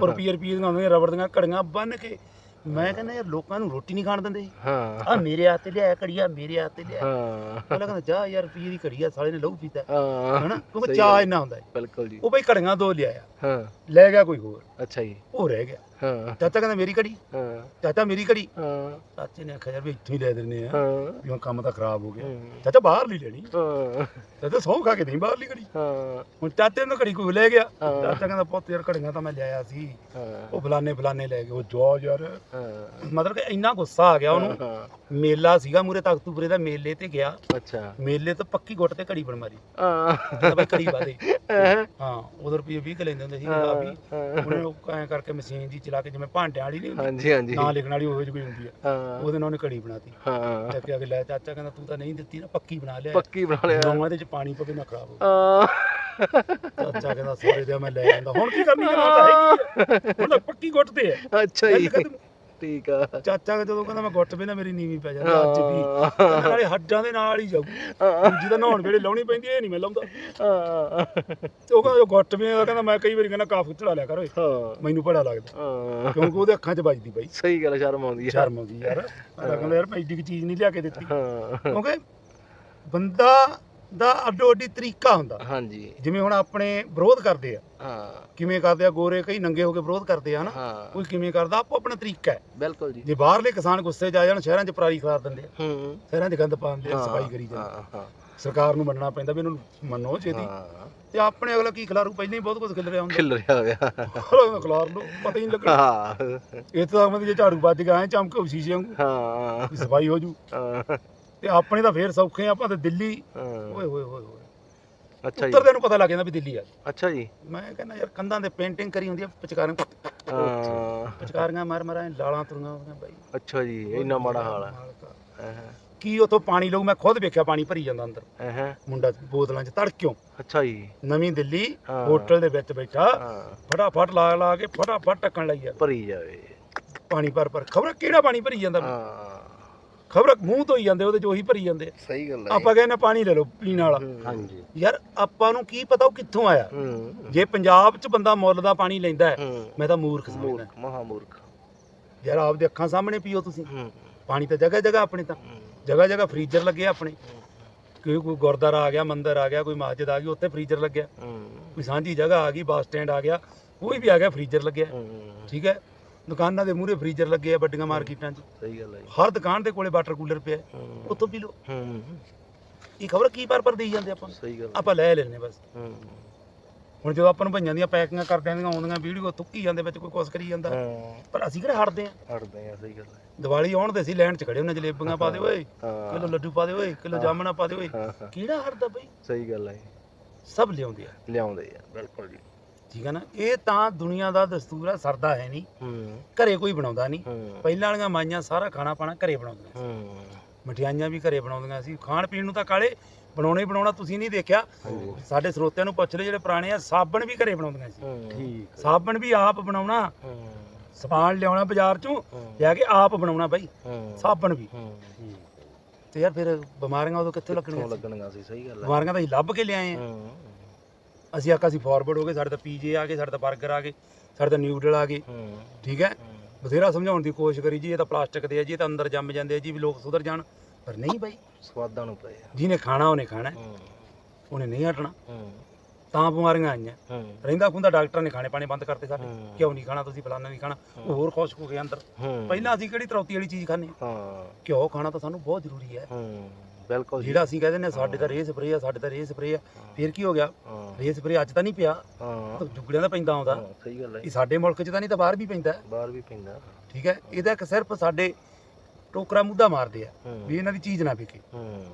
ਪਰ ਰੁਪਈਏ ਰੁਪਈਏ ਦੀਆਂ ਆਉਂਦੀਆਂ ਰਬੜ ਦੀਆਂ ਘੜੀਆਂ ਬੰਨ ਕੇ। ਮੈਂ ਕਹਿੰਦਾ ਯਾਰ ਲੋਕਾਂ ਨੂੰ ਰੋਟੀ ਨਹੀਂ ਖਾਣ ਦਿੰਦੇ। ਹਾਂ। ਆ ਮੇਰੇ ਹੱਥ ਤੇ ਲਿਆ ਘੜੀਆ ਮੇਰੇ ਹੱਥ ਤੇ ਲਿਆ। ਹਾਂ। ਪਹਿਲਾਂ ਕਹਿੰਦਾ ਜਾ ਯਾਰ ਰੁਪਈਏ ਦੀ ਘੜੀ ਆ ਸਾਲੇ ਨੇ ਲਹੂ ਪੀਤਾ। ਹਾਂ ਹਨਾ? ਕਿਉਂਕਿ ਚਾਹ। ਇੰਨਾ ਹੁੰਦਾ। ਬਿਲਕੁਲ ਜੀ। ਉਹ ਬਈ ਘੜੀਆਂ ਦੋ ਲਿਆਇਆ। ਹਾਂ। ਲੈ ਗਿਆ ਕੋਈ ਹੋਰ। ਅੱਛਾ ਜੀ। ਉਹ ਰਹਿ ਗਿਆ। ਹਾਂ। ਚਾਚਾ ਕਹਿੰਦਾ ਮੇਰੀ ਘੜੀ? ਹਾਂ। ਚਾਚਾ ਮੇਰੀ ਘੜੀ? ਹਾਂ। ਚਾਚੇ ਨੇ ਆਖਿਆ ਯਾਰ ਵੀ ਇੱਥੋਂ ਹੀ ਲੈ ਦਿੰਨੇ ਆ। ਹਾਂ। ਵੀ ਹੁਣ ਕੰਮ ਤਾਂ ਖਰਾਬ ਹੋ ਗਿਆ। ਹੂੰ। ਚਾਚਾ ਬਾਹਰ ਨਹੀਂ ਲੈਣੀ। ਹਾਂ। ਚਾਚਾ ਸੌਂ ਖਾ ਕੇ ਨਹੀਂ ਬਾਹਰਲੀ ਘੜੀ। ਹਾਂ। ਹੁਣ ਚਾਚੇ ਨੂੰ ਘੜੀ ਕੋਈ ਲੈ ਗਿਆ। ਹਾਂ। ਚਾਚਾ ਕਹਿੰਦਾ ਪੁੱਤ ਯਾਰ ਘੜੀਆਂ ਤਾਂ ਮੈਂ ਲਿਆਇਆ ਸੀ। ਹਾਂ। ਉਹ ਫਲਾਣੇ ਫਲਾਣੇ ਲੈ ਗਏ। ਉਹ ਜੋ ਯਾਰ। ਹਾਂ। ਮਤਲਬ ਕਿ ਇੰਨਾ ਗੁੱਸਾ ਆ ਗਿਆ ਉਹਨੂੰ। ਹਾਂ ਮੇਲਾ ਸੀਗਾ ਮੂਰੇ ਤਖਤੂਪੁਰੇ ਦਾ ਮੇਲੇ ਤੇ ਗਿਆ। ਅੱਛਾ। ਮੇਲੇ ਤੋਂ ਪੱਕੀ ਗੁੱਟ ਤੇ ਘੜੀ ਬਣ ਮਾਰੀ। ਹਾਂ। ਕਹਿੰਦਾ ਬਈ ਘੜੀ ਬਾਦੇ ਹਾਂ। ਉਧਰ ਰੁਪਏ 20 ਕੁ ਲੈਂਦੇ ਹੁੰਦੇ ਸੀ। ਗੁਲਾਬੀ ਹਾਂ। ਉਹਨੇ ਉਹ ਐਂ ਕਰਕੇ ਮਸ਼ੀਨ ਜੀ ਚਲਾ ਕੇ ਜਿਵੇਂ ਭਾਂਡਿਆਂ ਵਾਲੀ ਨਹੀਂ ਹੁੰਦੀ ਹਾਂਜੀ ਹਾਂਜੀ। ਨਾਂ ਲਿਖਣ ਵਾਲੀ ਉਹੋ ਜਿਹੀ ਕੋਈ ਹੁੰਦੀ ਆ। ਹਾਂ। ਉਹਦੇ ਨਾਲ ਉਹਨੇ ਘੜੀ ਬਣਾਤੀ ਹਾਂ। ਆ ਕੇ ਲੈ ਚਾਚਾ ਕਹਿੰਦਾ ਤੂੰ ਤਾਂ ਨਹੀਂ ਦਿੱਤੀ ਨਾ ਪੱਕੀ ਬਣਾ ਲਿਆ। ਪੱਕੀ ਬਣਾ ਲਿਆ। ਨੌਵਾਂ ਦੇ ਚ ਪਾਣੀ ਪਵੇ ਨਾ ਖਰਾਬ ਹੋ ਹਾਂ। ਚਾਚਾ ਕਹਿੰਦਾ ਸਾਰੇ ਦੇ ਮੈਂ ਲੈ ਜਾਂਦਾ ਹੁਣ ਕੀ ਕਰਨੀ ਹੁਣ ਤਾਂ ਹੈਗੀ ਆ। ਹੁਣ ਤਾਂ ਪੱਕੀ ਗੁੱਟ ਤੇ ਹੈ ਅੱਛਾ ਜੀ। ਠੀਕ ਆ। ਚਾਚਾ ਜਦੋਂ ਕਹਿੰਦਾ ਮੈਂ ਗੁੱਟ ਵੀ ਨਾ ਮੇਰੀ ਨੀਵੀਂ ਪੈ ਜਾਂਦੀ ਅੱਜ ਵੀ। ਹਾਂ। ਨਾਲੇ ਹੱਡਾਂ ਦੇ ਨਾਲ ਹੀ ਜਾਊ। ਜਿਹਦਾ ਨਹਾਉਣ ਵੇਲੇ ਲਾਉਣੀ ਪੈਂਦੀ ਇਹ ਨਹੀਂ ਮੈਂ ਲਾਉਂਦਾ। ਹਾਂ। ਤੇ ਉਹ ਕਹਿੰਦਾ ਗੁੱਟ ਵੀ ਕਹਿੰਦਾ ਮੈਂ ਕਈ ਵਾਰੀ ਕਹਿੰਦਾ ਕਾਫ ਚੜਾ ਲਿਆ ਕਰ ਓਏ। ਹਾਂ। ਮੈਨੂੰ ਬੜਾ ਲੱਗਦਾ। ਹਾਂ। ਕਿਉਂਕਿ ਉਹਦੇ ਅੱਖਾਂ 'ਚ ਵੱਜਦੀ ਬਾਈ। ਸਹੀ ਗੱਲ ਸ਼ਰਮ ਆਉਂਦੀ ਆ। ਸ਼ਰਮ ਆਉਂਦੀ ਯਾਰ। ਮੈਂ ਕਹਿੰਦਾ ਯਾਰ ਭਾਈ ਦੀ ਚੀਜ਼ ਨਹੀਂ ਲਿਆ ਕੇ ਦਿੱਤੀ। ਹਾਂ। ਕਿਉਂਕਿ ਬੰਦਾ ਦਾ ਅੱਡੋ ਅੱਡੀ ਤਰੀਕਾ ਹੁੰਦਾ। ਹਾਂਜੀ। ਜਿਵੇਂ ਹੁਣ ਆਪਣੇ ਵਿਰੋਧ ਕਰਦੇ ਆ। ਹਾਂ। ਕਿਵੇਂ ਕਰਦੇ ਆ ਗੋਰੇ ਕਈ ਨੰਗੇ ਹੋ ਕੇ ਵਿਰੋਧ ਕਰਦੇ ਆ ਹਨਾ। ਹਾਂ। ਕੋਈ ਕਿਵੇਂ ਕਰਦਾ ਆਪੋ ਆਪਣਾ ਤਰੀਕਾ ਹੈ। ਬਿਲਕੁਲ ਜੀ। ਜੇ ਬਾਹਰਲੇ ਕਿਸਾਨ ਗੁੱਸੇ 'ਚ ਆ ਜਾਣ ਸ਼ਹਿਰਾਂ 'ਚ ਪਰਾਲੀ ਖਿਲਾਰ ਦਿੰਦੇ ਆ। ਹੂੰ। ਸ਼ਹਿਰਾਂ 'ਚ ਗੰਦ ਪਾਉਂਦੇ ਆ ਸਫ਼ਾਈ ਕਰੀ ਜਾਂਦੇ ਹਾਂ ਹਾਂ। ਸਰਕਾਰ ਨੂੰ ਮੰਨਣਾ ਪੈਂਦਾ ਵੀ ਇਹਨੂੰ ਮੰਨੋ ਛੇਤੀ। ਹਾਂ। ਤੇ ਆਪਣੇ ਅਗਲਾ ਕੀ ਖਿਲਾਰੂ? ਪਹਿਲਾਂ ਹੀ ਬਹੁਤ ਕੁਝ ਖਿਲ ਰਿਹਾ ਹੁੰਦਾ। ਖਿਲ ਰਿਹਾ ਹੋਇਆ। ਖਿਲਾਰ ਖਿਲਾਰ ਲੋ ਪਤਾ ਹੀ ਨਹੀਂ ਲੱਗਣਾ। ਹਾਂ। ਇਹ ਤਾਂ ਮਤਲਬ ਜੇ ਝਾੜੂ ਵੱਜ ਗਿਆ ਐ ਚਮਕੇ ਸ਼ੀਸ਼ੇ ਵਾਂਗੂ। ਹਾਂ। ਸਫ਼ਾਈ ਹੋ ਜੂ। ਹਾਂ। ਤੇ ਆਪਣੇ ਤਾਂ ਫੇਰ ਸੌਖੇ ਆ, ਆਪਾਂ ਤੇ ਦਿੱਲੀ। ਹਾਂ। ਓਏ ਹੋਏ ਹੋਏ ਹੋਏ ਅੱਛਾ ਜੀ। ਉੱਤਰ ਦੇ ਨੂੰ ਪਤਾ ਲੱਗ ਜਾਂਦਾ ਵੀ ਦਿੱਲੀ ਆ। ਅੱਛਾ ਜੀ। ਮੈਂ ਕਹਿੰਦਾ ਯਾਰ ਕੰਧਾਂ ਤੇ ਪੇਂਟਿੰਗ ਕਰੀ ਹੁੰਦੀ ਆ ਪਿਚਕਾਰਾਂ ਹਾਂ। ਪਿਚਕਾਰੀਆਂ ਮਾਰ ਮਾਰਾਂ ਲਾਲਾਂ ਤੁਰੀਆਂ ਹੁੰਦੀਆਂ ਬਾਈ। ਅੱਛਾ ਜੀ ਇੰਨਾ ਮਾੜਾ ਹਾਲ ਮਾਲਕਾ। ਹੈ ਕੀ ਉਥੋਂ ਪਾਣੀ ਲਊ? ਮੈਂ ਖੁਦ ਵੇਖਿਆ ਪਾਣੀ ਭਰੀ ਜਾਂਦਾ ਅੰਦਰ। ਹੈ ਹੈ। ਮੁੰਡਾ ਬੋਤਲਾਂ 'ਚ ਤੜਕਿਓ। ਅੱਛਾ ਜੀ। ਨਵੀਂ ਦਿੱਲੀ ਹਾਂ। ਹੋਟਲ ਦੇ ਵਿੱਚ ਬੈਠਾ। ਹਾਂ। ਫਟਾਫਟ ਲਾ ਲਾ ਕੇ ਫਟਾਫਟ ਟੱਕਣ ਲਈ ਆ। ਭਰੀ ਜਾਵੇ। ਪਾਣੀ ਭਰ ਭਰ। ਖਬਰ ਕਿਹੜਾ ਪਾਣੀ ਭਰੀ ਜਾਂਦਾ? ਹਾਂ। ਖਬਰ ਮੂੰਹ ਤੋਂ ਹੀ ਜਾਂਦੇ ਉਹਦੇ ਚ ਉਹੀ ਭਰੀ ਜਾਂਦੇ ਸਹੀ ਗੱਲ ਆਪਾਂ ਕਹਿੰਦੇ ਪਾਣੀ ਲੈ ਲਓ ਪੀਣ ਵਾਲਾ। ਹਾਂਜੀ। ਯਾਰ ਆਪਾਂ ਨੂੰ ਕੀ ਪਤਾ ਉਹ ਕਿੱਥੋਂ ਆਇਆ। ਹੂੰ। ਜੇ ਪੰਜਾਬ 'ਚ ਬੰਦਾ ਮੁੱਲ ਦਾ ਪਾਣੀ ਲੈਂਦਾ ਹੈ ਹੂੰ। ਮੈਂ ਤਾਂ ਮੂਰਖ ਸਮਝਦਾ। ਮਹਾ ਮੂਰਖ ਯਾਰ ਆਪਦੇ ਅੱਖਾਂ ਸਾਹਮਣੇ ਪੀਓ ਤੁਸੀਂ। ਹੂੰ। ਪਾਣੀ ਤਾਂ ਜਗ੍ਹਾ ਜਗ੍ਹਾ ਆਪਣੇ ਤਾਂ। ਜਗ੍ਹਾ ਜਗ੍ਹਾ ਫ੍ਰੀਜ਼ਰ ਲੱਗੇ ਆ ਆਪਣੇ। ਕੋਈ ਕੋਈ ਗੁਰਦਾਰਾ ਆ ਗਿਆ ਮੰਦਿਰ ਆ ਗਿਆ ਕੋਈ ਮਸਜਿਦ ਆ ਗਈ ਉੱਥੇ ਫ੍ਰੀਜ਼ਰ ਲੱਗਿਆ। ਹੂੰ। ਕੋਈ ਸਾਂਝੀ ਜਗ੍ਹਾ ਆ ਗਈ ਬੱਸ ਸਟੈਂਡ ਆ ਗਿਆ ਕੋਈ ਵੀ ਆ ਗਿਆ ਫ੍ਰੀਜ਼ਰ ਲੱਗਿਆ। ਹੂੰ। ਠੀਕ ਹੈ? ਦੁਕਾਨਾਂ ਦੇ ਮੂਹਰੇ ਫ੍ਰੀਜ਼ਰ ਲੱਗੇ ਆ ਵੱਡੀਆਂ ਮਾਰਕੀਟਾਂ 'ਚ। ਸਹੀ ਗੱਲ ਹੈ ਹਰ ਦੁਕਾਨ ਦੇ ਕੋਲੇ ਵਾਟਰ ਕੂਲਰ ਪਿਆ ਉੱਥੋਂ ਪੀ ਲਓ। ਹੂੰ। ਇਹ ਖਬਰ ਕੀ ਪਰ ਪਰ ਦੇਈ ਜਾਂਦੇ ਆਪਾਂ? ਸਹੀ ਗੱਲ। ਆਪਾਂ ਲੈ ਲੈਨੇ ਬਸ। ਹੂੰ। ਹੁਣ ਜਦੋਂ ਆਪਾਂ ਨੂੰ ਭਈਆਂ ਦੀਆਂ ਪੈਕਿੰਗਾਂ ਕਰਦਿਆਂ ਦੀਆਂ ਆਉਂਦੀਆਂ ਵੀਡੀਓ ਤੁੱਕੀ ਜਾਂਦੇ ਵਿੱਚ ਕੋਈ ਕੁਛ ਕਰੀ ਜਾਂਦਾ। ਪਰ ਅਸੀਂ ਕਿਹੜੇ ਹਟਦੇ ਆ ਹਟਦੇ ਆ ਸਹੀ ਗੱਲ ਹੈ ਦੀਵਾਲੀ ਆਉਣ ਦੇ ਅਸੀਂ ਲੈਣ 'ਚ ਖੜੇ ਹੁੰਨੇ ਜਲੇਬੀਆਂ ਪਾ ਦੇ ਓਏ ਕਿਲੋ ਲੱਡੂ ਪਾ ਦੇ ਓਏ ਕਿਲੋ ਜਾਮਣਾ ਪਾ ਦੇ ਓਏ। ਕਿਹੜਾ ਹਟਦਾ ਬਈ? ਸਹੀ ਗੱਲ ਹੈ ਸਭ ਲਿਆਉਂਦੇ ਆ। ਲਿਆਉਂਦੇ ਆ ਬਿਲਕੁਲ ਜੀ। ਠੀਕ ਹੈ ਨਾ? ਇਹ ਤਾਂ ਦੁਨੀਆ ਦਾ ਦਸਤੂਰ ਆ ਸਰਦਾ ਹੈ ਨਹੀਂ। ਹੂੰ। ਘਰੇ ਕੋਈ ਬਣਾਉਂਦਾ ਨਹੀਂ। ਹੂੰ। ਪਹਿਲਾਂ ਵਾਲੀਆਂ ਮਾਈਆਂ ਸਾਰਾ ਖਾਣਾ ਪਾਣਾ ਘਰੇ ਬਣਾਉਂਦੀਆਂ ਹੂੰ। ਮਠਿਆਈਆਂ ਵੀ ਘਰੇ ਬਣਾਉਂਦੀਆਂ ਸੀ। ਖਾਣ ਪੀਣ ਨੂੰ ਤਾਂ ਕਾਲੇ ਬਣਾਉਣਾ ਹੀ ਬਣਾਉਣਾ ਤੁਸੀਂ ਨਹੀਂ ਦੇਖਿਆ। ਸਾਡੇ ਸਰੋਤਿਆਂ ਨੂੰ ਪੁੱਛ ਲਓ ਜਿਹੜੇ ਪੁਰਾਣੇ ਆ ਸਾਬਣ ਵੀ ਘਰੇ ਬਣਾਉਂਦੀਆਂ ਸੀ। ਹੂੰ। ਠੀਕ ਸਾਬਣ ਵੀ ਆਪ ਬਣਾਉਣਾ। ਹੂੰ। ਸਮਾਨ ਲਿਆਉਣਾ ਬਾਜ਼ਾਰ ਚੋਂ ਹੂੰ। ਜਾ ਕੇ ਆਪ ਬਣਾਉਣਾ ਬਾਈ। ਹੂੰ। ਸਾਬਣ ਵੀ। ਹੂੰ। ਤੇ ਯਾਰ ਫਿਰ ਬਿਮਾਰੀਆਂ ਉਦੋਂ ਕਿੱਥੇ ਲੱਗਣੀਆਂ ਕਿੱਥੋਂ ਸੀ? ਸਹੀ ਗੱਲ ਹੈ ਬਿਮਾਰੀਆਂ ਤਾਂ ਅਸੀਂ ਲੱਭ ਕੇ ਲਿਆਏ ਆ। ਹੂੰ। ਅਸੀਂ ਆਖਾ ਅਸੀਂ ਫਾਰਵਰਡ ਹੋ ਗਏ ਸਾਡੇ ਤਾਂ ਪੀਜੇ ਆ ਗਏ ਸਾਡੇ ਤਾਂ 버ਗਰ ਆ ਗਏ ਸਾਡੇ ਤਾਂ ਨਿਊਡਲ ਆ ਗਏ। ਠੀਕ ਹੈ? ਬਥੇਰਾ ਸਮਝਾਉਣ ਦੀ ਕੋਸ਼ਿਸ਼ ਕਰੀ ਜੀ ਇਹ ਤਾਂ ਪਲਾਸਟਿਕ ਦੇ ਆ ਜੀ ਇਹ ਤਾਂ ਅੰਦਰ ਜੰਮ ਜਾਂਦੇ ਆ ਜੀ ਵੀ ਲੋਕ ਸੁਧਰ ਜਾਣ। ਪਰ ਨਹੀਂ ਬਾਈ। ਸਵਾਦਾਂ ਨੂੰ ਪਏ ਜਿਹਨੇ ਖਾਣਾ ਉਹਨੇ ਖਾਣਾ ਉਹਨੇ ਨਹੀਂ ਹਟਣਾ। ਤਾਂ ਬਿਮਾਰੀਆਂ ਆਈਆਂ। ਰਹਿੰਦਾ ਖੁੰਦਾ ਡਾਕਟਰ ਨੇ ਖਾਣੇ ਪਾਣੇ ਬੰਦ ਕਰਤੇ ਸਾਡੇ। ਕਿਉਂ ਨਹੀਂ ਖਾਣਾ ਤੁਸੀਂ ਫਲਾਨਾ ਨਹੀਂ ਖਾਣਾ? ਉਹ ਹੋਰ ਖੁਸ਼ ਹੋ ਗਏ ਅੰਦਰ। ਪਹਿਲਾਂ ਅਸੀਂ ਕਿਹੜੀ ਤਰੌਤੀ ਵਾਲੀ ਚੀਜ਼ ਖਾਂਦੇ ਹਾਂ? ਘਿਓ ਖਾਣਾ ਤਾਂ ਸਾਨੂੰ ਬਹੁਤ ਜ਼ਰੂਰੀ ਹੂੰ। ਬਿਲਕੁਲ ਜੀ। ਜਿਹੜਾ ਅਸੀਂ ਕਹਿੰਦੇ ਨੇ ਸਾਡੇ ਤਾਂ ਰੇਹ ਸਪਰੇ ਆ ਸਾਡੇ ਤਾਂ ਰੇਹ ਸਪਰੇ ਆ। ਫਿਰ ਕੀ ਹੋ ਗਿਆ? ਹਾਂ। ਸਪਰੇ ਅੱਜ ਤਾਂ ਨਹੀਂ ਪਿਆ। ਹਾਂ। ਤਾਂ ਜੁਗੜਿਆਂ ਦਾ ਪੈਂਦਾ ਆਉਂਦਾ। ਹਾਂ, ਸਹੀ ਗੱਲ ਹੈ ਇਹ ਸਾਡੇ ਮੁਲਕ 'ਚ ਤਾਂ ਨਹੀਂ ਤਾਂ ਬਾਹਰ ਵੀ ਪੈਂਦਾ। ਬਾਹਰ ਵੀ ਪੈਂਦਾ। ਠੀਕ ਹੈ? ਇਹਦਾ ਇੱਕ ਸਿਰਫ ਸਾਡੇ ਟੋਕਰਾ ਮੁੱਦਾ ਮਾਰਦੇ ਆ ਹੂੰ। ਵੀ ਇਹਨਾਂ ਦੀ ਚੀਜ਼ ਨਾ ਵਿਕੇ। ਹੂੰ।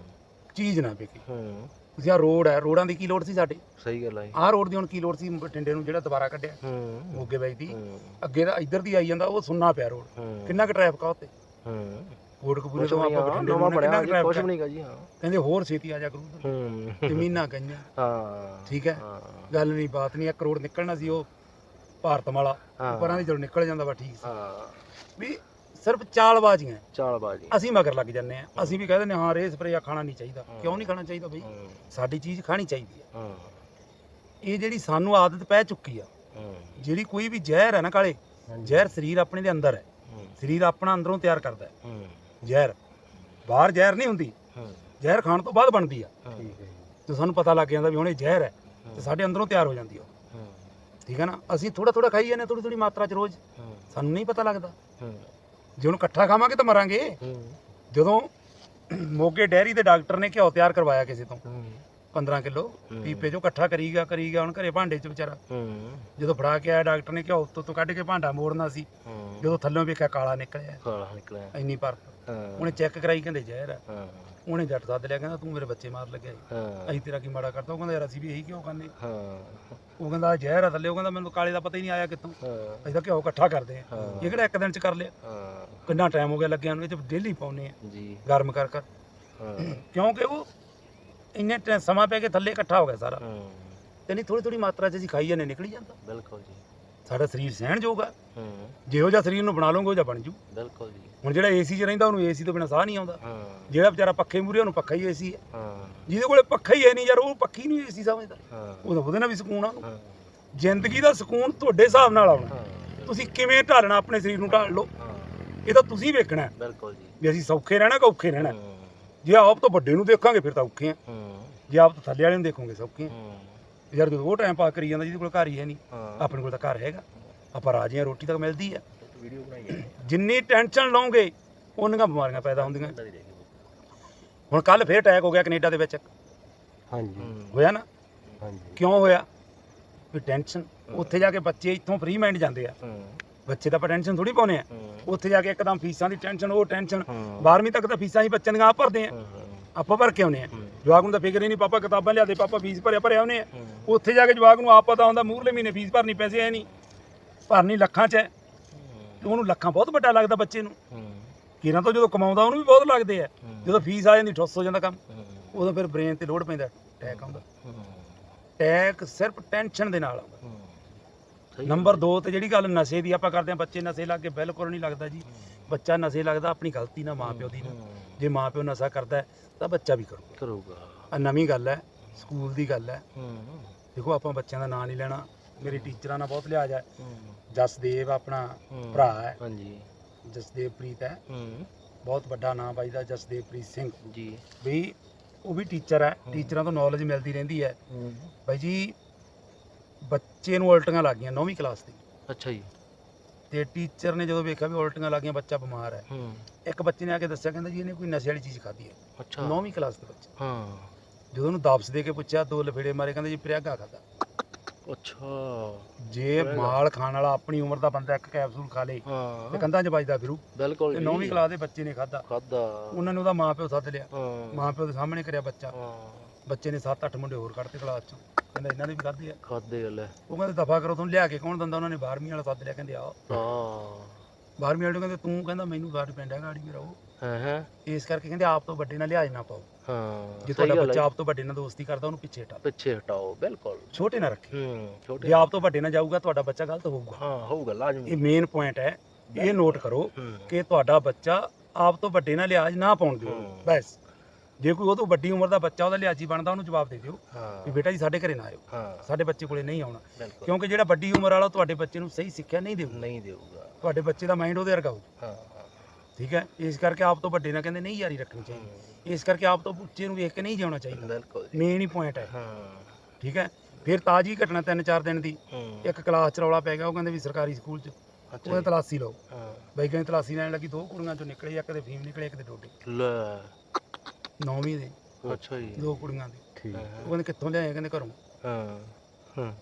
ਚੀਜ਼ ਨਾ ਵਿਕੇ। ਹੂੰ। ਤੁਸੀਂ ਆ ਰੋਡ ਹੈ ਰੋਡਾਂ ਦੀ ਕੀ ਲੋੜ ਸੀ ਸਾਡੇ? ਸਹੀ ਗੱਲ ਹੈ ਜੀ। ਆਹ ਰੋਡ ਦੀ ਹੁਣ ਕੀ ਲੋੜ ਸੀ ਬਠਿੰਡੇ ਨੂੰ ਜਿਹੜਾ ਦੁਬਾਰਾ ਕੱਢਿਆ? ਹੂੰ। ਮੋਗੇ ਬਾਈ ਦੀ। ਹੂੰ। ਅੱਗੇ ਦਾ ਇੱਧਰ ਦੀ ਆਈ ਜਾਂਦਾ ਉਹ ਸੁੰਨਾ ਪਿਆ ਰੋਡ। ਹੂੰ। ਕਿੰਨਾ ਕੁ ਟ੍ਰੈਫਿਕ ਆ ਉੱਤੇ ਹੂੰ। ਕੋਟਕਪੂਰੇ ਤੋਂ ਆਪਾਂ ਬਠਿੰਡੇ ਨਵਾਂ ਬਣਿਆ ਕਿੰਨਾ ਕੁ ਜੀ ਕੁਛ ਟ੍ਰੈਫਿਕ ਵੀ ਨਹੀਂਗਾ ਜੀ ਹਾਂ। ਕਹਿੰਦੇ ਹੋਰ ਛੇਤੀ ਆ ਜਾ ਕਰੂ ਹੂੰ। ਜ਼ਮੀਨਾਂ ਗਈਆਂ ਹਾਂ। ਠੀਕ ਹੈ? ਗੱਲ ਨਹੀਂ ਬਾਤ ਨਹੀਂ 1 ਕਰੋੜ ਨਿਕਲਣਾ ਸੀ ਉਹ ਭਾਰਤ ਵਾਲਾ। ਪਰਾਂ ਦੀ ਚਲੋ ਨਿਕਲ ਜਾਂਦਾ ਵਾ ਠੀਕ ਸੀ। ਹਾਂ। ਵੀ ਸਿਰਫ ਚਾਲਬਾਜ਼ੀਆਂ ਚਾਲਬਾਜੀ। ਅਸੀਂ ਮਗਰ ਲੱਗ ਜੰਨੇ ਆ ਅਸੀਂ ਵੀ ਕਹਿੰਦੇ ਨੇ ਹਾਂ ਰੇਹ ਸਪਰੇਆ ਖਾਣਾ ਨਹੀਂ ਚਾਹੀਦਾ। ਕਿਉਂ ਨਹੀਂ ਖਾਣਾ ਚਾਹੀਦਾ ਬਈ? ਸਾਡੀ ਚੀਜ਼ ਖਾਣੀ ਚਾਹੀਦੀ ਹੈ। ਹਾਂ। ਇਹ ਜਿਹੜੀ ਸਾਨੂੰ ਆਦਤ ਪੈ ਚੁੱਕੀ ਆ ਜਿਹੜੀ ਕੋਈ ਵੀ ਜ਼ਹਿਰ ਹੈ ਨਾ ਕਾਲੇ ਜ਼ਹਿਰ ਸਰੀਰ ਆਪਣੇ ਦੇ ਅੰਦਰ ਹੈ। ਸਰੀਰ ਆਪਣਾ ਅੰਦਰੋਂ ਤਿਆਰ ਕਰਦਾ ਹੂੰ। ਜ਼ਹਿਰ। ਬਾਹਰ ਜ਼ਹਿਰ ਨਹੀਂ ਹੁੰਦੀ। ਹੂੰ। ਜ਼ਹਿਰ ਖਾਣ ਤੋਂ ਬਾਅਦ ਬਣਦੀ ਆ। ਠੀਕ ਹੈ ਤੇ ਸਾਨੂੰ ਪਤਾ ਲੱਗ ਜਾਂਦਾ ਵੀ ਹੁਣ ਇਹ ਜ਼ਹਿਰ ਹੈ। ਤੇ ਸਾਡੇ ਅੰਦਰੋਂ ਤਿਆਰ ਹੋ ਜਾਂਦੀ ਆ ਉਹ। ਹੂੰ। ਠੀਕ ਹੈ ਨਾ? ਅਸੀਂ ਥੋੜਾ ਥੋੜਾ ਖਾਈ ਜਾਂਦੇ ਥੋੜੀ ਥੋੜੀ ਮਾਤਰਾ ਚ ਰੋਜ਼। ਹੂੰ। ਸਾਨੂੰ ਨਹੀਂ ਪਤਾ ਲੱਗਦਾ। ਹੂੰ। ਜੇ ਹੁਣ ਇਕੱਠਾ ਖਾਵਾਂਗੇ ਤਾਂ ਮਰਾਂਗੇ। ਹੂੰ। ਜਦੋਂ ਮੋਗੇ ਡੈਰੀ ਦੇ ਡਾਕਟਰ ਨੇ ਘਿਓ ਤਿਆਰ ਕਰਵਾਇਆ ਕਿਸੇ ਤੋਂ। 15 ਕਿਲੋ। ਪੀਪੇ ਚੋਂ ਇਕੱਠਾ ਕਰੀਗਾ ਕਰੀਗਾ ਹੁਣ ਘਰੇ ਭਾਂਡੇ ਚ ਵਿਚਾਰਾ। ਹੂੰ। ਜਦੋਂ ਫੜਾ ਕੇ ਆਇਆ ਡਾਕਟਰ ਨੇ ਘਿਓ ਉੱਤੋਂ ਤੋਂ ਕੱਢ ਕੇ ਭਾਂਡਾ ਮੋੜਨਾ ਸੀ। ਹੂੰ। ਜਦੋਂ ਥੱਲੋਂ ਵੇਖਿਆ ਕਾਲਾ ਨਿਕਲਿਆ। ਕਾਲਾ ਨਿਕਲਿਆ। ਇੰਨੀ ਪਰ ਹਾਂ। ਉਹਨੇ ਚੈੱਕ ਕਰਾਈ ਕਹਿੰਦੇ ਜ਼ਹਿਰ ਹੈ ਹਾਂ। ਉਹਨੇ ਜੱਟ ਸੱਦ ਲਿਆ ਕਹਿੰਦਾ ਤੂੰ ਮੇਰੇ ਬੱਚੇ ਮਾਰ ਲੱਗਿਆ ਜੀ। ਹਾਂ। ਅਸੀਂ ਤੇਰਾ ਕੀ ਮਾੜਾ ਕਰਤਾ? ਉਹ ਕਹਿੰਦਾ ਯਾਰ ਅਸੀਂ ਵੀ ਇਹੀ ਕਿਉਂ ਕਰਨੇ? ਹਾਂ। ਉਹ ਕਹਿੰਦਾ ਜ਼ਹਿਰ ਆ ਥੱਲੇ। ਉਹ ਕਹਿੰਦਾ ਮੈਨੂੰ ਕਾਲੇ ਦਾ ਪਤਾ ਹੀ ਨਹੀਂ ਆਇਆ ਕਿੱਥੋਂ। ਹਾਂ। ਅਸੀਂ ਤਾਂ ਘਿਓ ਇਕੱਠਾ ਕਰਦੇ ਆ। ਹਾਂ। ਇਹ ਕਿਹੜਾ ਇੱਕ ਦਿਨ ਚ ਕਰ ਲਿਆ? ਹਾਂ। ਕਿੰਨਾ ਟਾਈਮ ਹੋ ਗਿਆ ਲੱਗਿਆ ਨੂੰ ਇਹ ਚ ਡੇਲੀ ਪਾਉਨੇ ਆ। ਜੀ। ਗਰਮ ਕਰ ਕਰ। ਹਾਂ। ਕਿਉਂਕਿ ਉਹ ਇੰਨੇ ਟੈ- ਸਮਾਂ ਪੈ ਕੇ ਥੱਲੇ ਇਕੱਠਾ ਹੋ ਗਿਆ ਸਾਰਾ। ਹਾਂ। ਤੇ ਨਹੀਂ ਥੋੜੀ ਥੋੜੀ ਮਾਤਰਾ ਚ ਅਸੀਂ ਖਾਈ ਜਾਂਦੇ ਨਿਕਲੀ ਜਾਂਦਾ। ਬਿਲਕੁਲ ਜੀ। ਸਾਡਾ ਸਰੀਰ ਸਹਿਣ ਯੋਗ ਆ। ਹੂੰ। ਜਿਹੋ ਜਿਹਾ ਸਰੀਰ ਨੂੰ ਬਣਾ ਲਓਗੇ ਉਹ ਜਿਹਾ ਬਣ ਜੂ। ਬਿਲਕੁਲ ਜੀ। ਹੁਣ ਜਿਹੜਾ ਏਸੀ 'ਚ ਰਹਿੰਦਾ ਉਹਨੂੰ ਏਸੀ ਤੋਂ ਬਿਨਾ ਸਾਹ ਨਹੀਂ ਆਉਂਦਾ। ਹਾਂ। ਜਿਹੜਾ ਵਿਚਾਰਾ ਪੱਖੇ ਮੂਰੇ ਉਹਨੂੰ ਪੱਖਾ ਹੀ ਏਸੀ ਹੈ। ਹਾਂ। ਜਿਹਦੇ ਕੋਲੇ ਪੱਖਾ ਹੀ ਹੈ ਨਹੀਂ ਯਾਰ ਉਹ ਪੱਖੀ ਨੂੰ ਏਸੀ ਸਮਝਦਾ। ਹਾਂ। ਉਹਦਾ ਉਹਦੇ ਨਾਲ ਵੀ ਸਕੂਨ ਆ। ਉਹਨੂੰ। ਹਾਂ। ਜ਼ਿੰਦਗੀ ਦਾ ਸਕੂਨ ਤੁਹਾਡੇ ਹਿਸਾਬ ਨਾਲ ਆਉਣਾ। ਤੁਸੀਂ ਕਿਵੇਂ ਢਾਲਣਾ ਆਪਣੇ ਸਰੀਰ ਨੂੰ ਢਾਲ ਲਓ। ਹਾਂ। ਇਹ ਤਾਂ ਤੁਸੀਂ ਵੇਖਣਾ ਹੈ। ਬਿਲਕੁਲ ਜੀ। ਵੀ ਅਸੀਂ ਸੌਖੇ ਰਹਿਣਾ ਕਿ ਔਖੇ ਰਹਿਣਾ ਹੂੰ। ਜੇ ਆਪ ਤੋਂ ਵੱਡੇ ਨੂੰ ਦੇਖਾਂਗੇ ਫਿਰ ਤਾਂ ਔਖੇ ਆ। ਹੂੰ। ਜੇ ਆਪ ਤੋਂ ਥੱਲੇ ਵਾਲੇ ਨੂੰ ਦੇਖੋਗੇ ਸੌਖੇ ਆ। ਹੂੰ। ਯਾਰ ਜਦੋਂ ਉਹ ਟਾਈਮ ਪਾਸ ਕਰੀ ਜਾਂਦਾ ਜਿਹਦੇ ਕੋਲ ਘਰ ਹੀ ਹੈ ਨਹੀਂ ਆਪਣੇ ਕੋਲ ਤਾਂ ਘਰ ਹੈਗਾ। ਆਪਾਂ ਰਾਜੀ ਹਾਂ ਰੋਟੀ ਤੱਕ ਮਿਲਦੀ ਆ। ਵੀਡੀਓ ਬਣਾਈ ਹੈ ਜਿੰਨੀ ਟੈਨਸ਼ਨ ਲਓਗੇ ਉਨੀਆਂ ਬਿਮਾਰੀਆਂ ਪੈਦਾ ਹੁੰਦੀਆਂ। ਹੁਣ ਕੱਲ ਫੇਰ ਅਟੈਕ ਹੋ ਗਿਆ ਕੈਨੇਡਾ ਦੇ ਵਿੱਚ। ਹਾਂਜੀ। ਹੋਇਆ ਨਾ? ਹਾਂਜੀ। ਕਿਉਂ ਹੋਇਆ? ਵੀ ਟੈਨਸ਼ਨ ਉੱਥੇ ਜਾ ਕੇ ਬੱਚੇ ਇੱਥੋਂ ਫ੍ਰੀ ਮਾਈਂਡ ਜਾਂਦੇ ਆ। ਹੂੰ। ਬੱਚੇ ਤਾਂ ਆਪਾਂ ਟੈਨਸ਼ਨ ਥੋੜੀ ਪਾਉਨੇ ਆ ਉੱਥੇ ਜਾ ਕੇ ਇੱਕਦਮ ਫੀਸਾਂ ਦੀ ਟੈਨਸ਼ਨ ਉਹ ਟੈਨਸ਼ਨ ਹੂੰ। 12ਵੀਂ ਤੱਕ ਤਾਂ ਫੀਸਾਂ ਹੀ ਬੱਚਿਆਂ ਦੀਆਂ ਆਪ ਭਰਦੇ ਆ ਆਪਾਂ ਭਰ ਕੇ ਆਉਨੇ ਆ। ਜਵਾਕ ਨੂੰ ਤਾਂ ਫਿਕਰ ਹੀ ਨਹੀਂ ਪਾਪਾ ਕਿਤਾਬਾਂ ਲਿਆ ਦੇ ਪਾਪਾ ਫੀਸ ਭਰਿਆ ਭਰਿਆ ਆਉਨੇ ਆ ਉੱਥੇ ਜਾ ਕੇ ਜਵਾਕ ਨੂੰ ਆਪ ਪਤਾ ਹੁੰਦਾ ਮੂਹਰਲੇ ਮਹੀਨੇ ਫੀਸ ਭਰਨੀ ਪੈਸੇ ਹੈ ਨਹੀਂ। ਭਰਨੀ ਲੱਖਾਂ 'ਚ ਹੈ। ਉਹਨੂੰ ਲੱਖਾਂ ਬਹੁਤ ਵੱਡਾ ਲੱਗਦਾ ਬੱਚੇ ਨੂੰ। ਕਿਰਾਂ ਤੋਂ ਜਦੋਂ ਕਮਾਉਂਦਾ ਉਹਨੂੰ ਵੀ ਬਹੁਤ ਲੱਗਦੇ ਆ। ਜਦੋਂ ਫੀਸ ਆ ਜਾਂਦੀ ਠੁੱਸ ਹੋ ਜਾਂਦਾ ਕੰਮ। ਉਦੋਂ ਫਿਰ ਬ੍ਰੇਨ ਤੇ ਲੋਡ ਪੈਂਦਾ ਅਟੈਕ ਆਉਂਦਾ। ਹੂੰ। ਅਟੈਕ ਸਿਰਫ ਟੈਨਸ਼ਨ ਦੇ ਨਾਲ ਆਉਂਦਾ। ਨੰਬਰ 2 ਤੇ ਜਿਹੜੀ ਗੱਲ ਨਸ਼ੇ ਦੀ ਆਪਾਂ ਕਰਦੇ ਆ ਬੱਚੇ ਨਸ਼ੇ ਲੱਗ ਕੇ ਬਿਲਕੁਲ ਨਹੀਂ ਲੱਗਦਾ ਜੀ। ਬੱਚਾ ਨਸ਼ੇ ਲੱਗਦਾ ਆਪਣੀ ਗਲਤੀ ਨਾਲ ਮਾਂ ਪਿਓ ਦੀ। ਜੇ ਮਾਂ ਪਿਓ ਨਸ਼ਾ ਕਰਦਾ ਤਾਂ ਬੱਚਾ ਵੀ ਕਰੂਗਾ। ਕਰੂਗਾ। ਆ ਨਵੀਂ ਗੱਲ ਹੈ ਸਕੂਲ ਦੀ ਗੱਲ ਹੈ। ਦੇਖੋ ਆਪਾਂ ਬੱਚਿਆਂ ਦਾ ਨਾਂ ਨਹੀਂ ਲੈਣਾ। ਮੇਰੇ ਟੀਚਰਾਂ ਨਾਲ ਬਹੁਤ ਲਿਹਾਜ਼ ਹੈ। ਜਸਦੇਵ ਆਪਣਾ। ਭਰਾ ਹੈ। ਹਾਂਜੀ। ਜਸਦੇਵਪ੍ਰੀਤ ਹੈ। ਹੂੰ। ਬਹੁਤ ਵੱਡਾ ਨਾਮ ਬਾਈ ਦਾ ਜਸਦੇਵਪ੍ਰੀਤ ਸਿੰਘ। ਜੀ। ਵੀ ਉਹ ਵੀ ਟੀਚਰ ਹੈ। ਟੀਚਰਾਂ ਤੋਂ ਨੌਲੇਜ ਮਿਲਦੀ ਰਹਿੰਦੀ ਹੈ। ਹੂੰ। ਬਾਈ ਜੀ ਬੱਚੇ ਨੂੰ ਉਲਟੀਆਂ ਲੱਗ ਗਈਆਂ 9ਵੀਂ ਕਲਾਸ ਦੀ। ਅੱਛਾ ਜੀ। ਤੇ ਟੀਚਰ ਨੇ ਜਦੋਂ ਵੇਖਿਆ ਵੀ ਉਲਟੀਆਂ ਲੱਗ ਗਈਆਂ ਬੱਚਾ ਬਿਮਾਰ ਹੈ। ਹੂੰ। ਇੱਕ ਬੱਚੇ ਨੇ ਆ ਕੇ ਦੱਸਿਆ ਕਹਿੰਦਾ ਜੀ ਇਹਨੇ ਕੋਈ ਨਸ਼ੇ ਵਾਲੀ ਚੀਜ਼ ਖਾਧੀ ਹੈ। ਅੱਛਾ। 9ਵੀਂ ਕਲਾਸ ਦੇ ਬੱਚੇ। ਹਾਂ। ਜਦੋਂ ਉਹਨੂੰ ਦਾਬਸ ਦੇ ਕੇ ਪੁੱਛਿਆ ਦੋ ਲਫੇੜੇ ਮਾਰੇ ਕਹਿੰਦੇ ਜੀ ਪ੍ਰਿਆਗਾ ਖਾਦਾ ਅੱਛਾ। ਜੇ। ਮਾਲ ਖਾਣ ਵਾਲਾ ਆਪਣੀ ਉਮਰ ਦਾ ਬੰਦਾ ਇੱਕ ਕੈਪਸੂਲ ਖਾ ਲੇ ਤੇ ਹਾਂ ਕੰਧਾਂ 'ਚ ਵੱਜਦਾ ਫਿਰੂ। ਬਿਲਕੁਲ ਤੇ 9ਵੀਂ ਕਲਾਸ ਦੇ ਬੱਚੇ ਨੇ ਖਾਦਾ ਖਾਦਾ ਉਹਨਾਂ ਨੇ ਉਹਦਾ ਮਾਂ ਪਿਓ ਸੱਦ ਲਿਆ। ਹਾਂ। ਮਾਂ ਪਿਓ ਦੇ ਸਾਹਮਣੇ ਕਰਿਆ ਬੱਚਾ। ਹਾਂ। ਬੱਚੇ ਨੇ 7-8 ਮੁੰਡੇ ਹੋਰ ਕੱਢਤੇ ਕਲਾਸ 'ਚੋਂ। ਕਹਿੰਦਾ ਇਹਨਾਂ ਦੇ ਵੀ ਖਾਦੇ ਆ। ਖਾਦੇ ਲੈ। ਉਹ ਕਹਿੰਦੇ ਦਫਾ ਕਰੋ ਤੁਹਾਨੂੰ ਲਿਆ ਕੇ ਕੌਣ ਦਿੰਦਾ? ਉਹਨਾਂ ਨੇ 12ਵੀਂ ਵਾਲਾ ਸੱਦ ਲਿਆ ਕਹਿੰਦੇ ਆ ਹਾਂ। 12ਵੀਂ ਵਾਲੇ ਨੂੰ ਕਹਿੰਦੇ ਤੂੰ ਕਹਿੰਦਾ ਮੈਨੂੰ ਗਾੜੀ ਪਿੰਡ ਹੈ ਗਾੜੀ ਮੇਰਾ ਉਹ। ਹਾਂ ਹਾਂ। ਇਸ ਕਰਕੇ ਕਹਿੰਦੇ ਆਪ ਤੋਂ ਵੱਡੇ ਨਾਲ ਲਿਹਾਜ਼ ਨਾ ਪਾਓ। ਹਾਂ ਜੇ ਸਹੀ ਤੁਹਾਡਾ ਗੱਲ ਬੱਚਾ ਹੈ। ਆਪ ਤੋਂ ਵੱਡੇ ਨਾਲ ਦੋਸਤੀ ਕਰਦਾ ਉਹਨੂੰ ਪਿੱਛੇ ਹਟਾ ਪਿੱਛੇ ਹਟਾਓ ਬਿਲਕੁਲ। ਛੋਟੇ ਨਾ ਰੱਖੇ। ਹੂੰ ਛੋਟੇ ਜੇ ਆਪ ਤੋਂ ਵੱਡੇ ਨਾਲ ਜਾਊਗਾ ਤੁਹਾਡਾ ਬੱਚਾ ਗਲਤ ਹੋਊਗਾ। ਹਾਂ ਹੋਊਗਾ ਲਾਜ਼ਮੀ। ਇਹ ਮੇਨ ਪੁਆਇੰਟ ਹੈ। ਇਹ ਨੋਟ ਕਰੋ ਹੂੰ। ਕਿ ਤੁਹਾਡਾ ਬੱਚਾ ਆਪ ਤੋਂ ਵੱਡੇ ਨਾਲ ਲਿਹਾਜ਼ ਨਾ ਪਾਉਣ ਦਿਓ। ਹੂੰ। ਬਸ। ਜੇ ਕੋਈ ਉਹ ਤੋਂ ਵੱਡੀ ਉਮਰ ਦਾ ਬੱਚਾ ਉਹਦਾ ਲਿਹਾਜ਼ੀ ਬਣਦਾ ਉਹਨੂੰ ਜਵਾਬ ਦੇ ਦਿਓ ਵੀ ਬੇਟਾ ਜੀ ਸਾਡੇ ਘਰੇ ਨਾ ਆਇਓ। ਸਾਡੇ ਬੱਚੇ ਕੋਲੇ ਨਹੀਂ ਆਉਣਾ। ਕਿਉਂਕਿ ਜਿਹੜਾ ਵੱਡੀ ਉਮਰ ਵਾਲਾ ਤੁਹਾਡੇ ਬੱਚੇ ਨੂੰ ਸਹੀ ਸਿੱਖਿਆ ਨਹੀਂ ਦੇਊਗਾ। ਨਹੀਂ ਦੇਊਗਾ। ਤੁਹਾਡੇ ਬੱਚੇ ਦਾ ਮਾਈਂਡ ਉਹਦੇ ਵਰਗਾ ਹੋਊ ਠੀਕ ਹੈ? ਇਸ ਕਰਕੇ ਆਪ ਤੋਂ ਵੱਡੇ ਨਾਲ ਕਹਿੰਦੇ ਨਹੀਂ ਯਾਰੀ ਰੱਖਣੀ ਚਾਹੀਦੀ। ਇਸ ਕਰਕੇ ਆਪ ਤੋਂ ਉੱਚੇ ਨੂੰ ਵੇਖ ਕੇ ਨਹੀਂ ਜਿਉਣਾ ਚਾਹੀਦਾ। ਬਿਲਕੁਲ ਮੇਨ ਹੀ ਪੁਆਇੰਟ ਹੈ। ਹਾਂ। ਠੀਕ ਹੈ? ਫਿਰ ਤਾਜੀ ਘਟਨਾ ਤਿੰਨ ਚਾਰ ਦਿਨ ਦੀ। ਇੱਕ ਕਲਾਸ ਚ ਰੌਲਾ ਪੈ ਗਿਆ। ਉਹ ਕਹਿੰਦੇ ਵੀ ਸਰਕਾਰੀ ਸਕੂਲ ਚ ਜੀ। ਤਲਾਸੀ ਲਓ। ਹਾਂ। ਬਾਈ ਕਹਿੰਦੇ ਤਲਾਸੀ ਲੈਣ ਲੱਗੀ ਦੋ ਕੁੜੀਆਂ ਚੋਂ ਨਿਕਲੇ ਇੱਕ ਦੇ ਫੀਮ ਨਿਕਲੇ ਇੱਕ ਦੇ ਡੋਡੇ। ਲੈ। ਨੌਵੀਂ ਦੇ। ਅੱਛਾ ਜੀ। ਦੋ ਕੁੜੀਆਂ ਦੇ। ਠੀਕ। ਉਹ ਕਹਿੰਦੇ ਕਿੱਥੋਂ ਲਿਆਏ? ਕਹਿੰਦੇ ਘਰੋਂ। ਹਾਂ ਹਾਂ।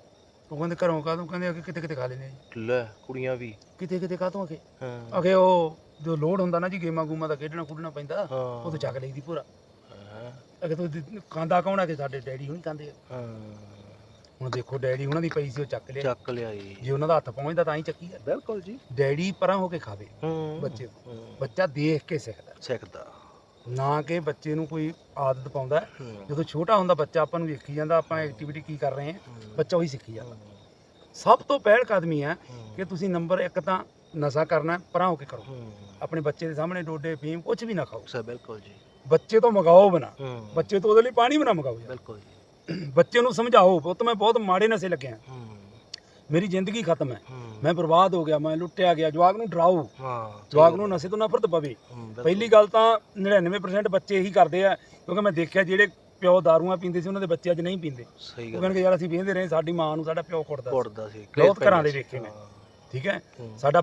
ਉਹ ਕਹਿੰਦੇ ਘਰੋਂ ਕਾਹਤੋਂ? ਕਹਿੰਦੇ ਅਗੇ ਕਿਤੇ ਕਿਤੇ ਖਾ ਲੈਨੇ ਜੀ। ਲੈ ਕੁੜੀਆਂ ਵੀ। ਕਿਤੇ ਕਿਤੇ ਕਾਹਤੋਂ ਅਗੇ? ਹਾਂ। ਅਗੇ ਉਹ ਜੋ ਲੋਡ ਹੁੰਦਾ ਨਾ ਜੀ ਗੇਮਾਂ ਗੂਮਾਂ ਦਾ ਖੇਡਣਾ ਕੁੱਟਣਾ ਪੈਂਦਾ ਉਹ ਤੋਂ ਚੱਕ ਲਈਦੀ ਪੂਰਾ। ਹਾਂ। ਅਗੇ ਤੋਂ ਖਾਂਦਾ ਕੌਣ ਆ ਕੇ ਸਾਡੇ ਡੈਡੀ ਹੁਣੀ ਆ। ਹਾਂ। ਹੁਣ ਦੇਖੋ ਡੈਡੀ ਉਹਨਾਂ ਦੀ ਪਈ ਸੀ ਉਹ ਚੱਕ ਲਿਆ। ਚੱਕ ਲਿਆਈ ਜੇ। ਉਹਨਾਂ ਦਾ ਹੱਥ ਪਹੁੰਚਦਾ ਤਾਂ ਹੀ ਚੱਕੀ ਆ ਬਿਲਕੁਲ ਜੀ। ਡੈਡੀ ਪਰਾਂ ਹੋ ਕੇ ਖਾਵੇ ਹੂੰ। ਬੱਚੇ। ਬੱਚਾ ਦੇਖ ਕੇ ਸਿੱਖਦਾ। ਸਿੱਖਦਾ। ਨਾ ਕਿ ਬੱਚੇ ਨੂੰ ਕੋਈ ਆਦਤ ਪਾਉਂਦਾ ਹੈ। ਜਦੋਂ ਛੋਟਾ ਹੁੰਦਾ ਬੱਚਾ ਆਪਾਂ ਨੂੰ ਵੇਖੀ ਜਾਂਦਾ ਆਪਾਂ ਐਕਟੀਵਿਟੀ ਕੀ ਕਰ ਰਹੇ ਹਾਂ। ਬੱਚਾ ਉਹੀ ਸਿੱਖੀ ਜਾਂਦਾ। ਸਭ ਤੋਂ ਪਹਿਲ ਕਦਮੀ ਹੈ। ਕਿ ਤੁਸੀਂ ਨੰਬਰ 1 ਤਾਂ ਨਸ਼ਾ ਕਰਨਾ ਹੈ, ਪਰਾਂ ਹੋ ਕੇ ਕਰੋ। ਆਪਣੇ ਬੱਚੇ ਦੇ ਸਾਹਮਣੇ ਡੋਡੇ ਫੀਮ ਕੁਝ ਵੀ ਨਾ ਖਾਓ। ਬਿਲਕੁਲ ਜੀ। ਬੱਚੇ ਤੋਂ ਮੰਗਾਓ ਬਣਾ ਬੱਚੇ ਤੋਂ ਉਹਦੇ ਲਈ ਪਾਣੀ ਬਣਾ ਮੰਗਾਓ ਯਾਰ। ਬਿਲਕੁਲ ਜੀ। ਬੱਚੇ ਨੂੰ ਸਮਝਾਓ ਪੁੱਤ ਮੈਂ ਬਹੁਤ ਮਾੜੇ ਨਸ਼ੇ ਲੱਗਿਆ ਮੇਰੀ ਜ਼ਿੰਦਗੀ ਖਤਮ ਹੈ ਮੈਂ ਬਰਬਾਦ ਹੋ ਗਿਆ ਮੈਂ ਲੁੱਟਿਆ ਗਿਆ ਜਵਾਕ ਨੂੰ ਡਰਾਓ ਹਾਂ ਜਵਾਕ ਨੂੰ ਨਸ਼ੇ ਤੋਂ ਨਫ਼ਰਤ ਪਵੇ। ਪਹਿਲੀ ਗੱਲ ਤਾਂ 99% ਬੱਚੇ ਇਹੀ ਕਰਦੇ ਆ ਕਿਉਂਕਿ ਮੈਂ ਦੇਖਿਆ ਜਿਹੜੇ ਪਿਓ ਦਾਰੂਆਂ ਪੀਂਦੇ ਸੀ ਉਹਨਾਂ ਦੇ ਬੱਚੇ ਅੱਜ ਨਹੀਂ ਪੀਂਦੇ ਸਹੀ ਗੱਲ ਕਹਿੰਦੇ ਯਾਰ ਅਸੀਂ ਪੀਂਦੇ ਰਹੇ ਸਾਡੀ ਮਾਂ ਨੂੰ ਸਾਡਾ ਪਿਓ ਕੁੱਟਦਾ ਸੀ। ਬਹੁਤ ਘਰਾਂ ਦੇ। ਵੇਖੇ ਮੈਂ। ਠੀਕ ਹੂੰ। ਸਾਡਾ